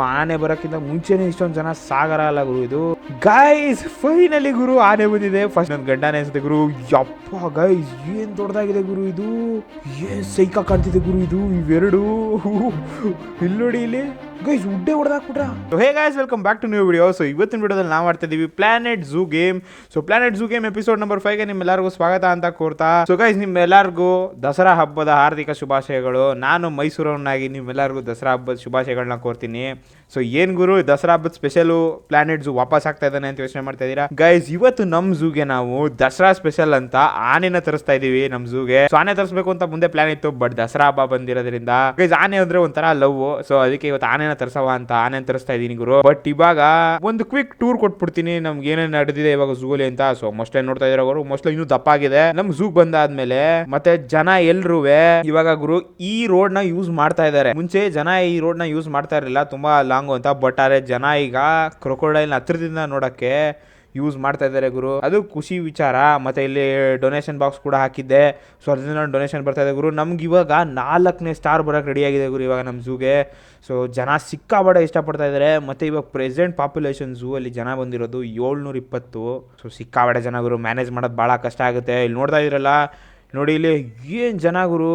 ಆನೆ ಬರೋಕ್ಕಿಂತ ಮುಂಚೆನೆ ಇಷ್ಟೊಂದು ಜನ ಸಾಗರ ಅಲ್ಲ ಗುರು ಇದು. ಗೈಸ್ ಫೈನಲಿ ಗುರು ಆನೆ ಬಂದಿದೆ. ಫಸ್ಟ್ ನನ್ನ ಗಂಡನೇ ಅನ್ಸುತ್ತೆ ಗುರು. ಯಪ್ಪ ಗೈಸ್ ಏನ್ ದೊಡ್ಡದಾಗಿದೆ ಗುರು ಇದು? ಏನ್ ಸೈಕ ಕಾಣ್ತಿದೆ ಗುರು ಇದು? ಇವೆರಡು? ಇಲ್ಲಿ ನೋಡಿ ಇಲ್ಲಿ. ಗೈಸ್ ಉಡ್ಡೆ ಹೊಡೆದಾಕ್ಬಿಟ್ರ hey guys welcome back to new video so ಇವತ್ತಿನ ವಿಡಿಯೋದಲ್ಲಿ ನಾವು ಮಾಡ್ತಾ ಇದೀವಿ planet zoo game so planet zoo game episode number ಫೈವ್ಗೆ ನಿಮ್ಮೆಲ್ಲರಿಗೂ ಸ್ವಾಗತ ಅಂತ ಕೋರ್ತಾ. ಸೊ ಗೈಸ್ ನಿಮ್ಮೆಲ್ಲರಿಗೂ ದಸರಾ ಹಬ್ಬದ ಹಾರ್ದಿಕ ಶುಭಾಶಯಗಳು. ನಾನು ಮೈಸೂರವನಾಗಿ ನಿಮ್ಮೆಲ್ಲರಿಗೂ ದಸರಾ ಹಬ್ಬದ ಶುಭಾಶಯಗಳನ್ನ ಕೋರ್ತೀನಿ. ಸೊ ಏನ್ ಗುರು? ದಸರಾ ಹಬ್ಬದ ಸ್ಪೆಷಲು ಪ್ಲಾನೆಟ್ ಝೂ ವಾಪಸ್ ಆಗ್ತಾ ಇದ್ದಾನೆ ಅಂತ ಯೋಚನೆ ಮಾಡ್ತಾ ಇದೀರಾ ಗೈಸ್ ಇವತ್ತು ನಮ್ ಝೂಗೆ ನಾವು ದಸರಾ ಸ್ಪೆಷಲ್ ಅಂತ ಆನೆನ ತರಿಸ್ತಾ ಇದೀವಿ ನಮ್ ಝೂಗೆ ಸೊ ಆನೆ ತರಿಸಬೇಕು ಅಂತ ಮುಂದೆ ಪ್ಲಾನ್ ಇತ್ತು ಬಟ್ ದಸರಾ ಹಬ್ಬ ಬಂದಿರೋದ್ರಿಂದ. ಗೈಸ್ ಆನೆ ಅಂದ್ರೆ ಒಂಥರ ಲವ್ ಸೊ ಅದಕ್ಕೆ ಇವತ್ತು ಆನೆನ ತರಿಸವ ಅಂತ ಆನೆ ತರಿಸ್ತಾ ಇದೀನಿ ಗುರು. ಬಟ್ ಇವಾಗ ಒಂದು ಕ್ವಿಕ್ ಟೂರ್ ಕೊಟ್ಬಿಡ್ತೀನಿ, ನಮ್ಗೆ ಏನೇನು ನಡೆದಿದೆ ಇವಾಗ ಝೂಲಿ ಅಂತ. ಸೊ ಮೋಸ್ಟ್ಲಿ ನೋಡ್ತಾ ಇರೋ ಗುರು? ಮೋಸ್ಟ್ಲಿ ಇನ್ನೂ ದಪ್ಪಾಗಿದೆ. ನಮ್ ಝೂ ಬಂದಾದ್ಮೇಲೆ ಮತ್ತೆ ಜನ ಎಲ್ರೂ ಇವಾಗ ಗುರು, ಈ ರೋಡ್ನ ಯೂಸ್ ಮಾಡ್ತಾ ಇದ್ದಾರೆ. ಮುಂಚೆ ಜನ ಈ ರೋಡ್ನ ಯೂಸ್ ಮಾಡ್ತಾ ಇರಲಿಲ್ಲ. ತುಂಬಾ ಲಾಂಗ್ ಅಂತ ಬಟ್ ಆದರೆ ಜನ ಈಗ ಕ್ರೊಕೊಡೈಲ್ ಹತ್ರದಿಂದ ನೋಡೋಕ್ಕೆ ಯೂಸ್ ಮಾಡ್ತಾ ಇದ್ದಾರೆ ಗುರು. ಅದು ಖುಷಿ ವಿಚಾರ. ಮತ್ತು ಇಲ್ಲಿ ಡೊನೇಷನ್ ಬಾಕ್ಸ್ ಕೂಡ ಹಾಕಿದ್ದೆ. ಸೊ ಅದರಿಂದ ಡೊನೇಷನ್ ಬರ್ತಾ ಇದೆ ಗುರು. ನಮ್ಗೆ ಇವಾಗ ನಾಲ್ಕನೇ ಸ್ಟಾರ್ ಬರೋಕ್ಕೆ ರೆಡಿಯಾಗಿದೆ ಗುರು ಇವಾಗ ನಮ್ಮ ಝೂಗೆ ಸೊ ಜನ ಸಿಕ್ಕಾಬಡ ಇಷ್ಟಪಡ್ತಾ ಇದ್ದಾರೆ. ಮತ್ತು ಇವಾಗ ಪ್ರೆಸೆಂಟ್ ಪಾಪ್ಯುಲೇಷನ್ ಝೂ ಅಲ್ಲಿ ಜನ ಬಂದಿರೋದು ಏಳ್ನೂರ ಇಪ್ಪತ್ತು ಸೊ ಸಿಕ್ಕಾಬಡ ಜನ ಗುರು. ಮ್ಯಾನೇಜ್ ಮಾಡೋದು ಭಾಳ ಕಷ್ಟ ಆಗುತ್ತೆ. ಇಲ್ಲಿ ನೋಡ್ತಾ ಇದ್ರಲ್ಲ ನೋಡಿ ಇಲ್ಲಿ ಏನು ಜನ ಗುರು.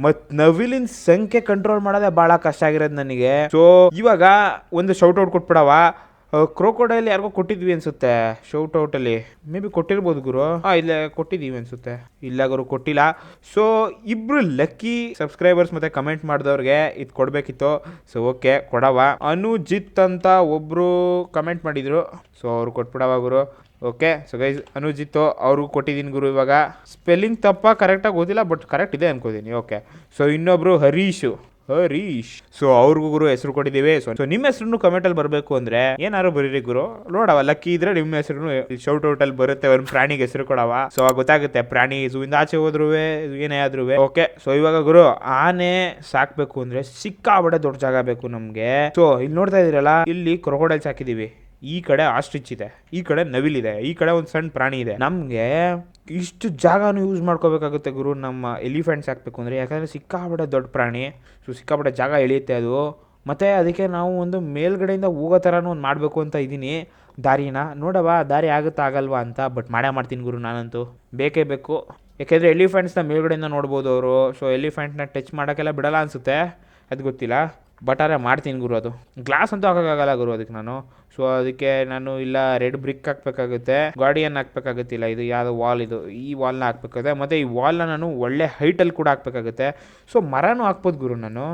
ಮತ್ ನವಿಲಿನ ಸಂಖ್ಯೆ ಕಂಟ್ರೋಲ್ ಮಾಡೋದೇ ಬಹಳ ಕಷ್ಟ ಆಗಿರೋದು ನನಗೆ. ಸೊ ಇವಾಗ ಒಂದು ಶೌಟ್ ಔಟ್ ಕೊಟ್ಬಿಡವ. ಕ್ರೋಕೋಡೈಲ್ ಯಾರಿಗೋ ಕೊಟ್ಟಿದ್ವಿ ಅನ್ಸುತ್ತೆ. ಶೌಟ್ ಔಟ್ ಅಲ್ಲಿ. ಮೇ ಬಿ ಕೊಟ್ಟಿರ್ಬೋದು ಗುರು. ಹಾ, ಇಲ್ಲ ಕೊಟ್ಟಿದೀವಿ ಅನ್ಸುತ್ತೆ. ಇಲ್ಲ ಗುರು, ಕೊಟ್ಟಿಲ್ಲ. ಸೊ ಇಬ್ರು ಲಕ್ಕಿ ಸಬ್ಸ್ಕ್ರೈಬರ್ಸ್ ಮತ್ತೆ ಕಮೆಂಟ್ ಮಾಡಿದವ್ರಿಗೆ ಇದು ಕೊಡ್ಬೇಕಿತ್ತು. ಸೊ ಓಕೆ ಕೊಡವ. ಅನುಜಿತ್ ಅಂತ ಒಬ್ರು ಕಮೆಂಟ್ ಮಾಡಿದ್ರು. ಸೊ ಅವ್ರು ಕೊಟ್ಬಿಡವ ಗುರು. ಓಕೆ ಸೊ ಗೈಸ್ ಅನುಜಿತ್ತು ಅವ್ರಿಗೂ ಕೊಟ್ಟಿದ್ದೀನಿ ಗುರು ಇವಾಗ. ಸ್ಪೆಲ್ಲಿಂಗ್ ತಪ್ಪ ಕರೆಕ್ಟಾಗಿ ಓದಿಲ್ಲ ಬಟ್ ಕರೆಕ್ಟ್ ಇದೆ ಅನ್ಕೋತೀನಿ. ಓಕೆ ಸೊ ಇನ್ನೊಬ್ರು ಹರೀಶ್. ಹರೀಶ್. ಸೊ ಅವ್ರಿಗೂ ಗುರು ಹೆಸರು ಕೊಟ್ಟಿದ್ದೀವಿ. ಸೊ ಸೊ ನಿಮ್ಮ ಹೆಸರು ಕಮೆಂಟಲ್ಲಿ ಬರಬೇಕು ಅಂದ್ರೆ ಏನಾದ್ರು ಬರೀರಿ ಗುರು. ನೋಡವ ಲಕ್ಕಿ ಇದ್ರೆ ನಿಮ್ಮ ಹೆಸರು ಶೌಟ್ ಔಟ್ ಬರುತ್ತೆ. ಒಂದು ಪ್ರಾಣಿಗೆ ಹೆಸರು ಕೊಡವ. ಸೊ ಗೊತ್ತಾಗುತ್ತೆ, ಪ್ರಾಣಿ ಝೂಯಿಂದ ಆಚೆ ಹೋದ್ರು ಏನೇ ಆದ್ರೂ ಓಕೆ ಸೊ ಇವಾಗ ಗುರು, ಆನೆ ಸಾಕ್ಬೇಕು ಅಂದ್ರೆ ಸಿಕ್ಕಾಬಡೆ ದೊಡ್ಡ ಜಾಗ ಬೇಕು ನಮ್ಗೆ. ಸೊ ಇಲ್ಲಿ ನೋಡ್ತಾ ಇದೀರಲ್ಲ ಇಲ್ಲಿ ಕ್ರೊಕೊಡೈಲ್ಸ್ ಹಾಕಿದೀವಿ ಈ ಕಡೆ ಆಸ್ಟ್ರಿಚ್ ಇದೆ, ಈ ಕಡೆ ನವಿಲಿದೆ ಈ ಕಡೆ ಒಂದು ಸಣ್ಣ ಪ್ರಾಣಿ ಇದೆ. ನಮಗೆ ಇಷ್ಟು ಜಾಗನೂ ಯೂಸ್ ಮಾಡ್ಕೋಬೇಕಾಗುತ್ತೆ ಗುರು, ನಮ್ಮ ಎಲಿಫೆಂಟ್ಸ್ ಹಾಕ್ಬೇಕು ಅಂದರೆ. ಯಾಕಂದರೆ ಸಿಕ್ಕಾಪಟ್ಟೆ ದೊಡ್ಡ ಪ್ರಾಣಿ, ಸೊ ಸಿಕ್ಕಾಪಟ್ಟೆ ಜಾಗ ಎಳೆಯುತ್ತೆ ಅದು. ಮತ್ತು ಅದಕ್ಕೆ ನಾವು ಒಂದು ಮೇಲ್ಗಡೆಯಿಂದ ಹೋಗೋ ಥರನೂ ಒಂದು ಮಾಡಬೇಕು ಅಂತ ಇದ್ದೀನಿ ದಾರಿನ. ನೋಡವ ದಾರಿ ಆಗುತ್ತಾ ಆಗಲ್ವಾ ಅಂತ ಬಟ್ ಮಾಡೇ ಮಾಡ್ತೀನಿ ಗುರು ನಾನಂತೂ. ಬೇಕೇ ಬೇಕು. ಯಾಕೆಂದರೆ ಎಲಿಫೆಂಟ್ಸ್ನ ಮೇಲ್ಗಡೆಯಿಂದ ನೋಡ್ಬೋದು ಅವರು. ಸೊ ಎಲಿಫೆಂಟ್ನ ಟಚ್ ಮಾಡೋಕ್ಕೆಲ್ಲ ಬಿಡಲ್ಲ ಅನಿಸುತ್ತೆ. ಅದು ಗೊತ್ತಿಲ್ಲ. ಬಟ್ ಆದರೆ ಮಾಡ್ತೀನಿ ಗುರು ಅದು. ಗ್ಲಾಸ್ ಅಂತೂ ಹಾಕೋಕ್ಕಾಗಲ್ಲ ಗುರು ಅದಕ್ಕೆ ನಾನು. ಸೊ ಅದಕ್ಕೆ ನಾನು ಇಲ್ಲ ರೆಡ್ ಬ್ರಿಕ್ ಹಾಕ್ಬೇಕಾಗುತ್ತೆ ಗಾರ್ಡಿಯನ್ ಹಾಕ್ಬೇಕಾಗುತ್ತಿಲ್ಲ. ಇದು ಯಾವುದು ವಾಲ್ ಇದು. ಈ ವಾಲ್ನ ಹಾಕ್ಬೇಕಾಗುತ್ತೆ. ಮತ್ತು ಈ ವಾಲ್ನ ನಾನು ಒಳ್ಳೆ ಹೈಟಲ್ಲಿ ಕೂಡ ಹಾಕ್ಬೇಕಾಗುತ್ತೆ. ಸೊ ಮರನೂ ಹಾಕ್ಬೋದು ಗುರು ನಾನು.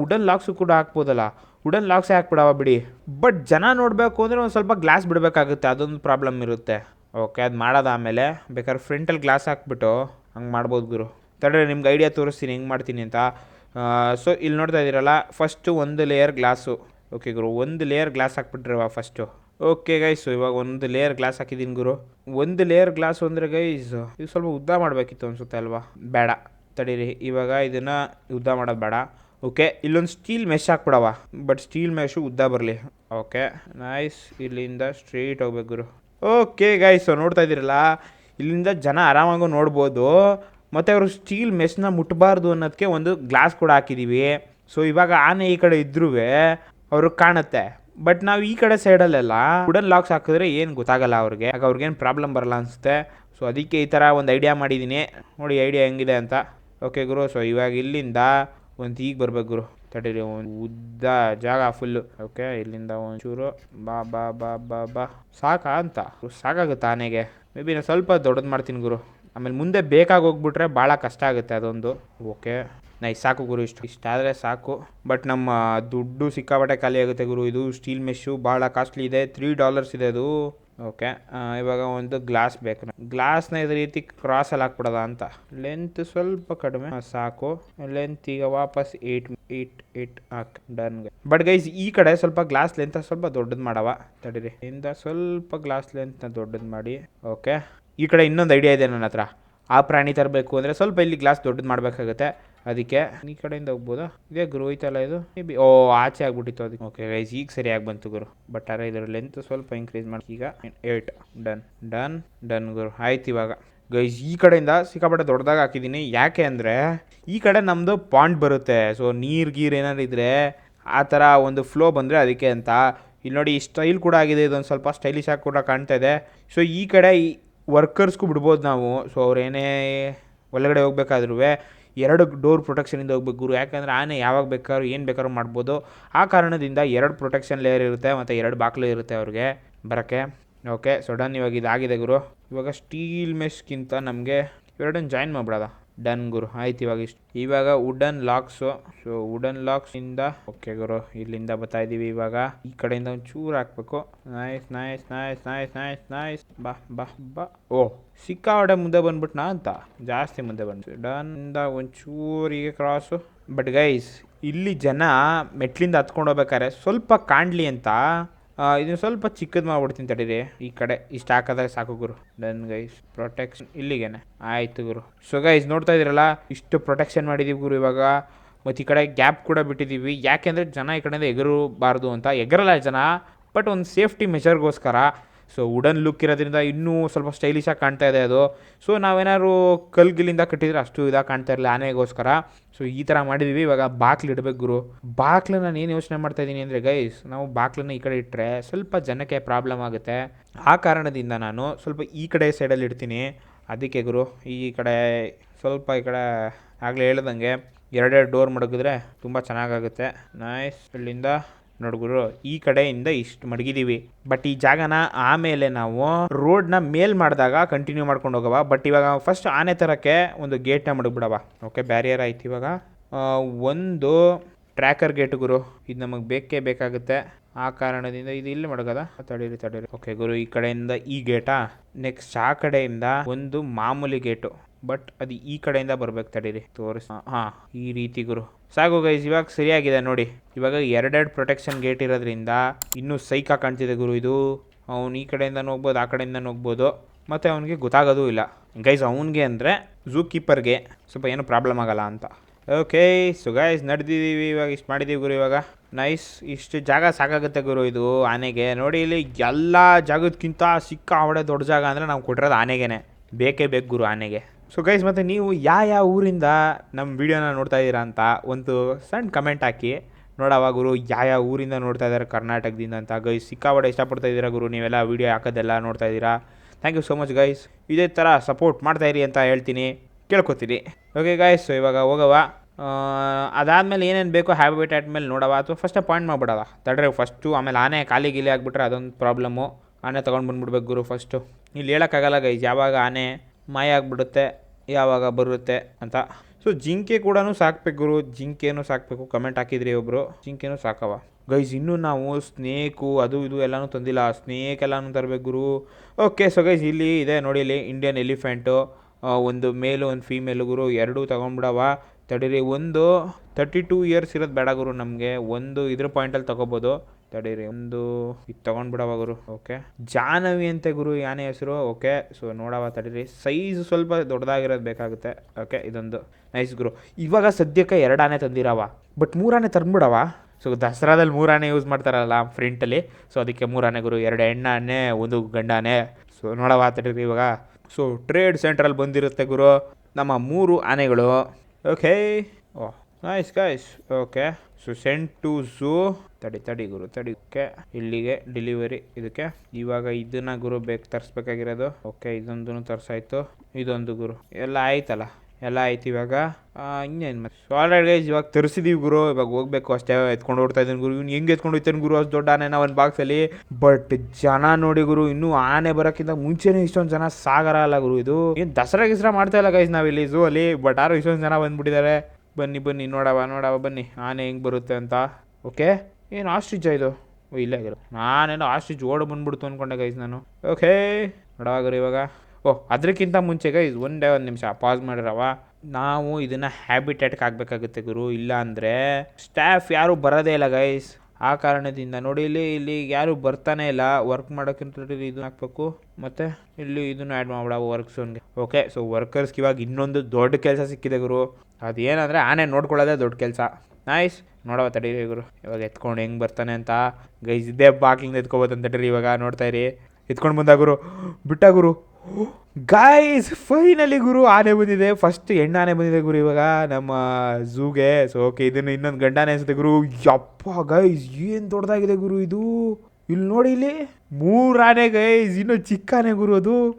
ವುಡನ್ ಲಾಕ್ಸು ಕೂಡ ಹಾಕ್ಬೋದಲ್ಲ. ವುಡನ್ ಲಾಕ್ಸೇ ಹಾಕ್ಬಿಡವ ಬಿಡಿ. ಬಟ್ ಜನ ನೋಡಬೇಕು ಅಂದರೆ ಒಂದು ಸ್ವಲ್ಪ ಗ್ಲಾಸ್ ಬಿಡಬೇಕಾಗುತ್ತೆ. ಅದೊಂದು ಪ್ರಾಬ್ಲಮ್ ಇರುತ್ತೆ. ಓಕೆ ಅದು ಮಾಡೋದು ಆಮೇಲೆ ಬೇಕಾದ್ರೆ ಫ್ರಂಟಲ್ಲಿ ಗ್ಲಾಸ್ ಹಾಕ್ಬಿಟ್ಟು ಹಂಗೆ ಮಾಡ್ಬೋದು ಗುರು. ತಡ್ರೆ, ನಿಮ್ಗೆ ಐಡಿಯಾ ತೋರಿಸ್ತೀನಿ. ಹೆಂಗೆ ಮಾಡ್ತೀನಿ ಅಂತ. ಸೊ ಇಲ್ಲಿ ನೋಡ್ತಾ ಇದ್ದೀರಲ್ಲ ಫಸ್ಟು ಒಂದು ಲೇಯರ್ ಗ್ಲಾಸು ಓಕೆ ಗುರು, ಒಂದು ಲೇಯರ್ ಗ್ಲಾಸ್ ಹಾಕ್ಬಿಟ್ರವ ಫಸ್ಟು ಓಕೆ ಗೈಸು ಇವಾಗ ಒಂದು ಲೇಯರ್ ಗ್ಲಾಸ್ ಹಾಕಿದ್ದೀನಿ ಗುರು. ಒಂದು ಲೇಯರ್ ಗ್ಲಾಸ್ ಅಂದರೆ ಗೈಸ್ ಇದು ಸ್ವಲ್ಪ ಉದ್ದ ಮಾಡಬೇಕಿತ್ತು ಅನ್ಸುತ್ತೆ ಅಲ್ವಾ? ಬೇಡ, ತಡೀರಿ. ಇವಾಗ ಇದನ್ನು ಉದ್ದ ಮಾಡೋದು ಬೇಡ. ಓಕೆ ಇಲ್ಲೊಂದು ಸ್ಟೀಲ್ ಮೆಶ್ ಹಾಕ್ಬಿಡವ ಬಟ್ ಸ್ಟೀಲ್ ಮೆಶು ಉದ್ದ ಬರಲಿ. ಓಕೆ ನೈಸ್ ಇಲ್ಲಿಂದ ಸ್ಟ್ರೈಟ್ ಹೋಗ್ಬೇಕು ಗುರು. ಓಕೆ ಗೈಸು ನೋಡ್ತಾ ಇದ್ದೀರಲ್ಲ ಇಲ್ಲಿಂದ ಜನ ಆರಾಮಾಗೂ ನೋಡ್ಬೋದು. ಮತ್ತು ಅವರು ಸ್ಟೀಲ್ ಮೆಸ್ನ ಮುಟ್ಟಬಾರ್ದು ಅನ್ನೋದಕ್ಕೆ ಒಂದು ಗ್ಲಾಸ್ ಕೂಡ ಹಾಕಿದ್ದೀವಿ ಸೊ ಇವಾಗ ಆನೆ ಈ ಕಡೆ ಇದ್ರೂ ಅವ್ರಿಗೆ ಕಾಣುತ್ತೆ. ಬಟ್ ನಾವು ಈ ಕಡೆ ಸೈಡಲ್ಲೆಲ್ಲ ವುಡನ್ ಲಾಕ್ಸ್ ಹಾಕಿದ್ರೆ ಏನು ಗೊತ್ತಾಗಲ್ಲ ಅವ್ರಿಗೆ. ಆಗ ಅವ್ರಿಗೇನು ಪ್ರಾಬ್ಲಮ್ ಬರಲ್ಲ ಅನಿಸುತ್ತೆ. ಸೊ ಅದಕ್ಕೆ ಈ ಥರ ಒಂದು ಐಡಿಯಾ ಮಾಡಿದ್ದೀನಿ ನೋಡಿ ಐಡಿಯಾ ಹೆಂಗಿದೆ ಅಂತ. ಓಕೆ ಗುರು. ಸೊ ಇವಾಗ ಇಲ್ಲಿಂದ ಒಂದು ಈಗ ಬರ್ಬೇಕು ಗುರು. ತಡೀರಿ, ಒಂದು ಉದ್ದ ಜಾಗ ಫುಲ್ಲು ಓಕೆ ಇಲ್ಲಿಂದ ಒಂಚೂರು ಬಾ ಬಾ ಬಾ ಬಾ ಬಾ. ಸಾಕಾ ಅಂತ? ಸಾಕಾಗುತ್ತೆ ಆನೆಗೆ? ಮೇ ಬಿ ನಾನು ಸ್ವಲ್ಪ ದೊಡ್ಡದು ಮಾಡ್ತೀನಿ ಗುರು. ಆಮೇಲೆ ಮುಂದೆ ಬೇಕಾಗಿ ಹೋಗ್ಬಿಟ್ರೆ ಭಾಳ ಕಷ್ಟ ಆಗುತ್ತೆ ಅದೊಂದು. ಓಕೆ. ನೈಸ್. ಸಾಕು ಗುರು ಇಷ್ಟು. ಇಷ್ಟಾದರೆ ಸಾಕು. ಬಟ್ ನಮ್ಮ ದುಡ್ಡು ಸಿಕ್ಕಾಪಟ್ಟೆ ಖಾಲಿ ಆಗುತ್ತೆ ಗುರು. ಇದು ಸ್ಟೀಲ್ ಮೆಶ್ಶು ಭಾಳ ಕಾಸ್ಟ್ಲಿ ಇದೆ. ತ್ರೀ ಡಾಲರ್ಸ್ ಇದೆ ಅದು. ಓಕೆ. ಇವಾಗ ಒಂದು ಗ್ಲಾಸ್ ಬೇಕು ಗ್ಲಾಸ್ನ ಇದೇ ರೀತಿ ಕ್ರಾಸಲ್ಲಿ ಹಾಕ್ಬಿಡೋದ ಅಂತ. ಲೆಂತ್ ಸ್ವಲ್ಪ ಕಡಿಮೆ. ಸಾಕು. ಲೆಂತ್ ಈಗ ವಾಪಸ್ ಏಟ್ ಏಟ್ ಏಟ್ ಹಾಕಿ. ಡನ್ ಬಟ್ ಗೈಸ್, ಈ ಕಡೆ ಸ್ವಲ್ಪ ಗ್ಲಾಸ್ ಲೆಂತ್ ಸ್ವಲ್ಪ ದೊಡ್ಡದು ಮಾಡವ. ತಡೀರಿ. ಇಂದ ಸ್ವಲ್ಪ ಗ್ಲಾಸ್ ಲೆಂತ್ನ ದೊಡ್ಡದು ಮಾಡಿ. ಓಕೆ. ಈ ಕಡೆ ಇನ್ನೊಂದು ಐಡಿಯಾ ಇದೆ ನನ್ನ ಹತ್ರ. ಆ ಪ್ರಾಣಿ ತರಬೇಕು ಅಂದರೆ ಸ್ವಲ್ಪ ಇಲ್ಲಿ ಗ್ಲಾಸ್ ದೊಡ್ಡದು ಮಾಡಬೇಕಾಗುತ್ತೆ. ಅದಕ್ಕೆ ಈ ಕಡೆಯಿಂದ ಹೋಗ್ಬೋದಾ? ಇದೇ ಗುರು ಐತಲ್ಲ ಇದು? ಬಿ ಓ, ಆಚೆ ಆಗ್ಬಿಟ್ಟಿತ್ತು ಅದಕ್ಕೆ ಓಕೆ ಗೈಸ್ ಈಗ ಸರಿಯಾಗಿ ಬಂತು ಗುರು. ಬಟ್ ಅರೆ ಇದರ ಲೆಂತ್ ಸ್ವಲ್ಪ ಇನ್ಕ್ರೀಸ್ ಮಾಡಿ. ಈಗ ಏಟ್ ಡನ್ ಡನ್ ಡನ್ ಗುರು. ಆಯ್ತು ಇವಾಗ. ಗೈಸ್ ಈ ಕಡೆಯಿಂದ ಸಿಕ್ಕಾಪಟ್ಟೆ ದೊಡ್ಡದಾಗಿ ಹಾಕಿದ್ದೀನಿ. ಯಾಕೆ ಅಂದರೆ ಈ ಕಡೆ ನಮ್ಮದು ಪಾಂಡ್ ಬರುತ್ತೆ. ಸೊ ನೀರು, ಗೀರು ಏನಾರು ಇದ್ದರೆ ಆ ಥರ ಒಂದು ಫ್ಲೋ ಬಂದರೆ ಅದಕ್ಕೆ ಅಂತ. ಇಲ್ಲಿ ನೋಡಿ ಸ್ಟೈಲ್ ಕೂಡ ಆಗಿದೆ. ಇದೊಂದು ಸ್ವಲ್ಪ ಸ್ಟೈಲಿಶ್ ಆಗಿ ಕೂಡ ಕಾಣ್ತಾ ಇದೆ. ಸೊ ಈ ಕಡೆ ಈ ವರ್ಕರ್ಸ್ಗೂ ಬಿಡ್ಬೋದು ನಾವು. ಸೊ ಅವ್ರೇನೇ ಒಳಗಡೆ ಹೋಗ್ಬೇಕಾದ್ರೂ ಎರಡು ಡೋರ್ ಪ್ರೊಟೆಕ್ಷನಿಂದ ಹೋಗ್ಬೇಕು ಗುರು. ಯಾಕಂದರೆ ಆನೆ ಯಾವಾಗ ಬೇಕಾದ್ರೂ, ಏನು ಬೇಕಾದ್ರೂ ಮಾಡ್ಬೋದು. ಆ ಕಾರಣದಿಂದ ಎರಡು ಪ್ರೊಟೆಕ್ಷನ್ ಲೇಯರ್ ಇರುತ್ತೆ ಮತ್ತು ಎರಡು ಬಾಗಿಲು ಇರುತ್ತೆ ಅವ್ರಿಗೆ ಬರೋಕ್ಕೆ. ಓಕೆ ಸಡನ್ ಡನ್ ಇವಾಗ ಇದಾಗಿದೆ ಗುರು. ಇವಾಗ ಸ್ಟೀಲ್ ಮೆಶ್ಗಿಂತ ನಮಗೆ ಎರಡನ್ನು ಜಾಯಿನ್ ಮಾಡ್ಬಿಡೋದ? ಡನ್ ಗುರು, ಆಯ್ತು ಇವಾಗ ಇಷ್ಟು. ಇವಾಗ wooden locks so wooden locks ಇಂದ ಓಕೆ ಗುರು, ಇಲ್ಲಿಂದ ಬರ್ತಾ ಇದೀವಿ ಇವಾಗ. ಈ ಕಡೆಯಿಂದ ಒಂದು ಚೂರು ಹಾಕ್ಬೇಕು. Nice nice nice nice nice nice ಬಾ ಬಾ ಬಾ. ಓ ಸಿಕ್ಕಾವಡೆ ಮುಂದೆ ಬಂದ್ಬಿಟ್ನಾ ಅಂತ? ಜಾಸ್ತಿ ಮುಂದೆ ಬಂದ್ಬಿಟ್ಟು ಡನ್ ಇಂದ ಒಂಚೂರಿಗೆ ಕ್ರಾಸು ಬಟ್ ಗೈಸ್ ಇಲ್ಲಿ ಜನ ಮೆಟ್ಲಿಂದ ಹತ್ಕೊಂಡು ಹೋಗ್ಬೇಕಾರೆ ಸ್ವಲ್ಪ ಕಾಣ್ಲಿ ಅಂತ. ಇದನ್ನ ಸ್ವಲ್ಪ ಚಿಕ್ಕದು ಮಾಡ್ಬಿಡ್ತೀನಿ ತಡೀರಿ. ಈ ಕಡೆ ಇಷ್ಟ ಹಾಕದಾಗ ಸಾಕು ಗುರು. ಡನ್ ಗೈಸ್ ಪ್ರೊಟೆಕ್ಷನ್ ಇಲ್ಲಿಗೇನೆ. ಆಯ್ತು ಗುರು. ಸೊ ಗೈಸ್ ನೋಡ್ತಾ ಇದ್ದೀರಲ್ಲ, ಇಷ್ಟು ಪ್ರೊಟೆಕ್ಷನ್ ಮಾಡಿದೀವಿ ಗುರು ಇವಾಗ. ಮತ್ತು ಈ ಕಡೆ ಗ್ಯಾಪ್ ಕೂಡ ಬಿಟ್ಟಿದ್ದೀವಿ ಯಾಕೆಂದರೆ ಜನ ಈ ಕಡೆಯಿಂದ ಎಗರಬಾರ್ದು ಅಂತ. ಎಗರಲ್ಲ ಜನ ಬಟ್ ಒಂದು ಸೇಫ್ಟಿ ಮೆಷರ್ಗೋಸ್ಕರ ಸೊ ವುಡನ್ ಲುಕ್ ಇರೋದ್ರಿಂದ ಇನ್ನೂ ಸ್ವಲ್ಪ ಸ್ಟೈಲಿಶಾಗಿ ಕಾಣ್ತಾ ಇದೆ ಅದು. ಸೊ ನಾವೇನಾದ್ರು ಕಲ್ಗಿಲಿಂದ ಕಟ್ಟಿದ್ರೆ ಅಷ್ಟು ಇದಾಗ ಕಾಣ್ತಾ ಇರಲಿಲ್ಲ ಆನೆಗೋಸ್ಕರ. ಸೊ ಈ ಥರ ಮಾಡಿದ್ದೀವಿ ಇವಾಗ ಬಾಕ್ಲು ಇಡಬೇಕು ಗುರು. ಬಾಕ್ಲು ನಾನು ಏನು ಯೋಚನೆ ಮಾಡ್ತಾ ಇದ್ದೀನಿ ಅಂದರೆ ಗೈಸ್ ನಾವು ಬಾಕ್ಲನ್ನ ಈ ಕಡೆ ಇಟ್ಟರೆ ಸ್ವಲ್ಪ ಜನಕ್ಕೆ ಪ್ರಾಬ್ಲಮ್ ಆಗುತ್ತೆ. ಆ ಕಾರಣದಿಂದ ನಾನು ಸ್ವಲ್ಪ ಈ ಕಡೆ ಸೈಡಲ್ಲಿ ಇಡ್ತೀನಿ. ಅದಕ್ಕೆ ಗುರು, ಈ ಕಡೆ ಸ್ವಲ್ಪ ಈ ಕಡೆ ಆಗಲೇ ಹೇಳ್ದಂಗೆ ಎರಡೆರಡು ಡೋರ್ ಮಡಗಿದ್ರೆ ತುಂಬ ಚೆನ್ನಾಗಾಗುತ್ತೆ. ನೈಸ್ ಇಲ್ಲಿಂದ ನೋಡ್ಗುರು ಈ ಕಡೆಯಿಂದ ಇಷ್ಟು ಮಡಗಿದೀವಿ. ಬಟ್ ಈ ಜಾಗನ ಆಮೇಲೆ ನಾವು ರೋಡ್ನ ಮೇಲ್ ಮಾಡಿದಾಗ ಕಂಟಿನ್ಯೂ ಮಾಡ್ಕೊಂಡು ಹೋಗವ ಬಟ್ ಇವಾಗ ಫಸ್ಟ್ ಆನೆ ತರಕ್ಕೆ ಒಂದು ಗೇಟ್ನ ಮಡಗ್ಬಿಡವ ಓಕೆ ಬ್ಯಾರಿಯರ್ ಆಯ್ತು ಇವಾಗ. ಒಂದು ಟ್ರ್ಯಾಕರ್ ಗೇಟ್ ಗುರು, ಇದು ನಮಗೆ ಬೇಕೇ ಬೇಕಾಗುತ್ತೆ. ಆ ಕಾರಣದಿಂದ ಇದು ಇಲ್ಲಿ ಮಡಗದ? ತಡೀರಿ ತಡೀರಿ ಓಕೆ ಗುರು, ಈ ಕಡೆಯಿಂದ ಈ ಗೇಟಾ ನೆಕ್ಸ್ಟ್ ಆ ಕಡೆಯಿಂದ ಒಂದು ಮಾಮೂಲಿ ಗೇಟು ಬಟ್ ಅದು ಈ ಕಡೆಯಿಂದ ಬರ್ಬೇಕು ತಡೀರಿ. ತೋರಿಸ್ ಹಾ ಈ ರೀತಿ ಗುರು. ಸಾಕು ಗೈಸ್ ಇವಾಗ ಸರಿಯಾಗಿದೆ ನೋಡಿ. ಇವಾಗ ಎರಡೆರಡು ಪ್ರೊಟೆಕ್ಷನ್ ಗೇಟ್ ಇರೋದ್ರಿಂದ ಇನ್ನೂ ಸೈಕ ಕಾಣ್ತಿದೆ ಗುರು ಇದು. ಅವ್ನು ಈ ಕಡೆಯಿಂದ ಹೋಗ್ಬೋದು, ಆ ಕಡೆಯಿಂದ ಹೋಗ್ಬೋದು. ಮತ್ತು ಅವನಿಗೆ ಗೊತ್ತಾಗೋದು ಇಲ್ಲ. ಗೈಸ್ ಅವನಿಗೆ ಅಂದರೆ ಝೂ ಕೀಪರ್ಗೆ ಸ್ವಲ್ಪ ಏನು ಪ್ರಾಬ್ಲಮ್ ಆಗಲ್ಲ ಅಂತ. ಓಕೆ ಸೊ ಗೈಸ್ ನಡೆದಿದ್ದೀವಿ, ಇವಾಗ ಇಷ್ಟು ಮಾಡಿದ್ದೀವಿ ಗುರು ಇವಾಗ. ನೈಸ್ ಇಷ್ಟು ಜಾಗ ಸಾಕಾಗುತ್ತೆ ಗುರು ಇದು ಆನೆಗೆ. ನೋಡಿ ಇಲ್ಲಿ ಎಲ್ಲ ಜಾಗದಕ್ಕಿಂತ ಸಿಕ್ಕ ಅವಡೆ ದೊಡ್ಡ ಜಾಗ ಅಂದರೆ ನಾವು ಕೊಟ್ಟಿರೋದು ಆನೆಗೇನೆ. ಬೇಕೇ ಬೇಕು ಗುರು ಆನೆಗೆ. ಸೊ ಗೈಸ್ ಮತ್ತು ನೀವು ಯಾವ ಯಾವ ಊರಿಂದ ನಮ್ಮ ವೀಡಿಯೋನ ನೋಡ್ತಾ ಇದ್ದೀರಾ ಅಂತ ಒಂದು ಸಣ್ಣ ಕಮೆಂಟ್ ಹಾಕಿ. ನೋಡವ ಗುರು, ಯಾವ ಯಾವ ಊರಿಂದ ನೋಡ್ತಾ ಇದ್ದಾರೆ ಕರ್ನಾಟಕದಿಂದ ಅಂತ. ಗೈಸ್ ಸಿಕ್ಕಾಪಟ್ಟೆ ಇಷ್ಟಪಡ್ತಾ ಇದ್ದೀರಾ ಗುರು? ನೀವೆಲ್ಲ ವೀಡಿಯೋ ಹಾಕೋದೆಲ್ಲ ನೋಡ್ತಾ ಇದ್ದೀರಾ? Thank you so much guys ಇದೇ ಥರ ಸಪೋರ್ಟ್ ಮಾಡ್ತಾ ಇರಿ ಅಂತ ಹೇಳ್ತೀನಿ. ಕೇಳ್ಕೊತೀನಿ ಓಕೆ ಗೈಸ್ ಸೊ ಇವಾಗ ಹೋಗವ ಅದಾದಮೇಲೆ ಏನೇನು ಬೇಕೋ ಹ್ಯಾಬಿಟ್ ಮೇಲೆ ನೋಡವ ಅಥವಾ ಫಸ್ಟ್ ಪಾಯಿಂಟ್ ಮಾಡ್ಬಿಡವ ತಡ್ರೆ ಫಸ್ಟು ಆಮೇಲೆ ಆನೆ ಖಾಲಿ ಗೀಲಿ ಆಗಿಬಿಟ್ರೆ ಅದೊಂದು ಪ್ರಾಬ್ಲಮ್ಮು ಆನೆ ತೊಗೊಂಡು ಬಂದ್ಬಿಡ್ಬೇಕು ಗುರು ಫಸ್ಟು ಇಲ್ಲಿ ಹೇಳೋಕ್ಕಾಗಲ್ಲ ಗೈಸ್ ಯಾವಾಗ ಆನೆ ಮಾಯ ಆಗಿಬಿಡುತ್ತೆ, ಯಾವಾಗ ಬರುತ್ತೆ ಅಂತ. ಸೊ ಜಿಂಕೆ ಕೂಡ ಸಾಕ್ಬೇಕು ಗುರು. ಜಿಂಕೆನೂ ಸಾಕಬೇಕು. ಕಮೆಂಟ್ ಹಾಕಿದ್ರಿ ಒಬ್ಬರು ಜಿಂಕೆನೂ ಸಾಕವ. ಗೈಸ್ ಇನ್ನೂ ನಾವು ಸ್ನೇಕು, ಅದು ಇದು ಎಲ್ಲಾನು ತಂದಿಲ್ಲ. ಸ್ನೇಕ್ ಎಲ್ಲಾನು ತರಬೇಕು ಗುರು. ಓಕೆ ಸೊ ಗೈಸ್ ಇಲ್ಲಿ ಇದೆ ನೋಡಿ, ಇಲ್ಲಿ ಇಂಡಿಯನ್ ಎಲಿಫೆಂಟು ಒಂದು ಮೇಲು ಒಂದು ಫೀಮೇಲ್ ಗುರು. ಎರಡೂ ತೊಗೊಂಡ್ಬಿಡವ. ತಡೀರಿ, ಒಂದು ತರ್ಟಿ ಟೂ ಇಯರ್ಸ್ ಇರೋದು ಬೇಡ ಗುರು ನಮಗೆ. ಒಂದು ಇದ್ರ ಪಾಯಿಂಟಲ್ಲಿ ತೊಗೋಬೋದು. ತಡೀರಿ. ಒಂದು ಇದು ತಗೊಂಡ್ಬಿಡವ ಗುರು, ಓಕೆ? ಜಾನವಿ ಅಂತೆ ಗುರು, ಯಾನೆ ಹೆಸರು, ಓಕೆ? ಸೊ ನೋಡವ, ತಡೀರಿ. ಸೈಜ್ ಸ್ವಲ್ಪ ದೊಡ್ಡದಾಗಿರೋದು ಬೇಕಾಗುತ್ತೆ, ಓಕೆ? ಇದೊಂದು. ನೈಸ್ ಗುರು. ಇವಾಗ ಸದ್ಯಕ್ಕೆ ಎರಡು ಆನೆ ತಂದಿರವ. ಬಟ್ ಮೂರಾನೆ ತಂದ್ಬಿಡವ. ಸೊ ದಸರಾದಲ್ಲಿ ಮೂರಾನೆ ಯೂಸ್ ಮಾಡ್ತಾರಲ್ಲ ಫ್ರಂಟಲ್ಲಿ ಸೊ ಅದಕ್ಕೆ ಮೂರಾನೆ ಗುರು, ಎರಡು ಹೆಣ್ಣಾನೆ, ಒಂದು ಗಂಡಾನೆ. ಸೊ ನೋಡವ, ತಡೀರಿ ಇವಾಗ. ಸೊ ಟ್ರೇಡ್ ಸೆಂಟ್ರಲ್ಲಿ ಬಂದಿರುತ್ತೆ ಗುರು. ನಮ್ಮ ಮೂರು ಆನೆಗಳು, okay? Oh nice guys okay so sent to zoo ತಡಿ ತಡಿ, ಗುರು, ತಡಿ. ಓಕೆ. ಇಲ್ಲಿಗೆ ಡೆಲಿವರಿ ಇದಕ್ಕೆ. ಇವಾಗ ಇದನ್ನ ಗುರು ಬೇಕು ತರಿಸ್ಬೇಕಾಗಿರೋದು. ಓಕೆ ಇದೊಂದು ತರಿಸಾಯ್ತು. ಇದೊಂದು ಗುರು. ಎಲ್ಲ ಆಯ್ತಲ್ಲ? ಎಲ್ಲ ಆಯ್ತು ಇವಾಗ. ಇನ್ನೇನು ಮತ್ತೆ? ಸೊ ಆಲ್ರೆಡಿ ಗೈಸ್ ಇವಾಗ ತರಿಸಿದೀವಿ ಗುರು. ಇವಾಗ ಹೋಗ್ಬೇಕು ಅಷ್ಟೇ. ಎತ್ಕೊಂಡು ಹೋಗ್ತಾ ಇದ್ದೀನಿ ಗುರು. ಇವ್ನು ಹೆಂಗೆ ಎತ್ಕೊಂಡು ಹೋಗ್ತಾನೆ ಗುರು? ಅಷ್ಟು ದೊಡ್ಡ ಆನೆನ ಒಂದು ಬಾಕ್ಸಲ್ಲಿ ಬಟ್ ಜನ ನೋಡಿ ಗುರು, ಇನ್ನೂ ಆನೆ ಬರೋಕ್ಕಿಂತ ಮುಂಚೆನೇ ಇಷ್ಟೊಂದು ಜನ ಸಾಗರ ಅಲ್ಲ ಗುರು ಇದು. ಏನು ದಸರಾ ಗಿಸರಾ ಮಾಡ್ತಾ ಇಲ್ಲ ಗೈಸ್ ನಾವಿಲ್ಲಿ ಝೂ ಅಲ್ಲಿ. ಬಟ್ ಯಾರು ಇಷ್ಟೊಂದು ಜನ ಬಂದ್ಬಿಟ್ಟಿದ್ದಾರೆ. ಬನ್ನಿ ಬನ್ನಿ, ನೋಡವ ನೋಡವ, ಬನ್ನಿ. ಆನೆ ಹೆಂಗೆ ಬರುತ್ತೆ ಅಂತ. ಓಕೆ ಏನು ಆಸ್ಟ್ರಿಚ್ ಇದು? ಓ, ಇಲ್ಲ ಆಗಿರೋ ನಾನೇನೋ ಆಸ್ಟ್ರಿಚ್ ಓಡ್ ಬಂದ್ಬಿಡ್ತು ಅಂದ್ಕೊಂಡೆ ಗೈಸ್ ನಾನು. ಓಕೆ ನೋಡವಾಗ್ರಿ ಇವಾಗ. ಓ ಅದಕ್ಕಿಂತ ಮುಂಚೆ ಗೈಸ್ ಒಂದೇ ಒಂದು ನಿಮಿಷ ಪಾಸ್ ಮಾಡಿರವ. ನಾವು ಇದನ್ನು ಹ್ಯಾಬಿಟೇಟ್ಗೆ ಹಾಕ್ಬೇಕಾಗುತ್ತೆ, ಗುರು. ಇಲ್ಲ ಅಂದರೆ ಸ್ಟಾಫ್ ಯಾರೂ ಬರೋದೇ ಇಲ್ಲ ಗೈಸ್ ಆ ಕಾರಣದಿಂದ ನೋಡಿ, ಇಲ್ಲಿ ಇಲ್ಲಿ ಯಾರು ಬರ್ತಾನೆ ಇಲ್ಲ. ವರ್ಕ್ ಮಾಡೋಕ್ಕಿಂತ ಇದನ್ನ ಹಾಕ್ಬೇಕು. ಮತ್ತು ಇಲ್ಲಿ ಇದನ್ನು ಆ್ಯಡ್ ಮಾಡ್ಬಿಡ ವರ್ಕ್ಸ್ ಝೋನ್ಗೆ ಓಕೆ ಸೊ ವರ್ಕರ್ಸ್ಗೆ ಇವಾಗ ಇನ್ನೊಂದು ದೊಡ್ಡ ಕೆಲಸ ಸಿಕ್ಕಿದೆ, ಗುರು. ಅದೇನಂದರೆ ಆನೆ ನೋಡ್ಕೊಳ್ಳೋದೇ ದೊಡ್ಡ ಕೆಲಸ. ನಾಯ್ಸ್ ನೋಡವ ತಡೀರಿ ಗುರು ಇವಾಗ ಎತ್ಕೊಂಡು ಹೆಂಗೆ ಬರ್ತಾನೆ ಅಂತ. ಗೈಸ್ ಇದೇ ಬಾಕ್ಲಿಂದ ಎತ್ಕೋಬೋದು ಅಂತ ತಡೀರಿ ಇವಾಗ, ನೋಡ್ತಾ ಇರಿ. ಎತ್ಕೊಂಡು ಬಂದ ಗುರು. ಬಿಟ್ಟ ಗುರು. ಗಾಯ್ಸ್ ಫೈನಲಿ ಗುರು, ಆನೆ ಬಂದಿದೆ. ಫಸ್ಟ್ ಹೆಣ್ಣು ಆನೆ ಬಂದಿದೆ ಗುರು ಇವಾಗ ನಮ್ಮ ಝೂಗೆ. ಸೊ ಓಕೆ ಇದನ್ನು ಇನ್ನೊಂದು ಗಂಡಾನೆ ಅನ್ಸುತ್ತೆ ಗುರು. ಯಪ್ಪ ಗೈಸ್ ಏನು ದೊಡ್ಡದಾಗಿದೆ ಗುರು ಇದು? ಇಲ್ಲಿ ನೋಡಿ ಇಲ್ಲಿ. ಮೂರು ಆನೆ ಗೈಸ್ ಇನ್ನೂ ಚಿಕ್ಕ ಆನೆ ಗುರು ಅದು.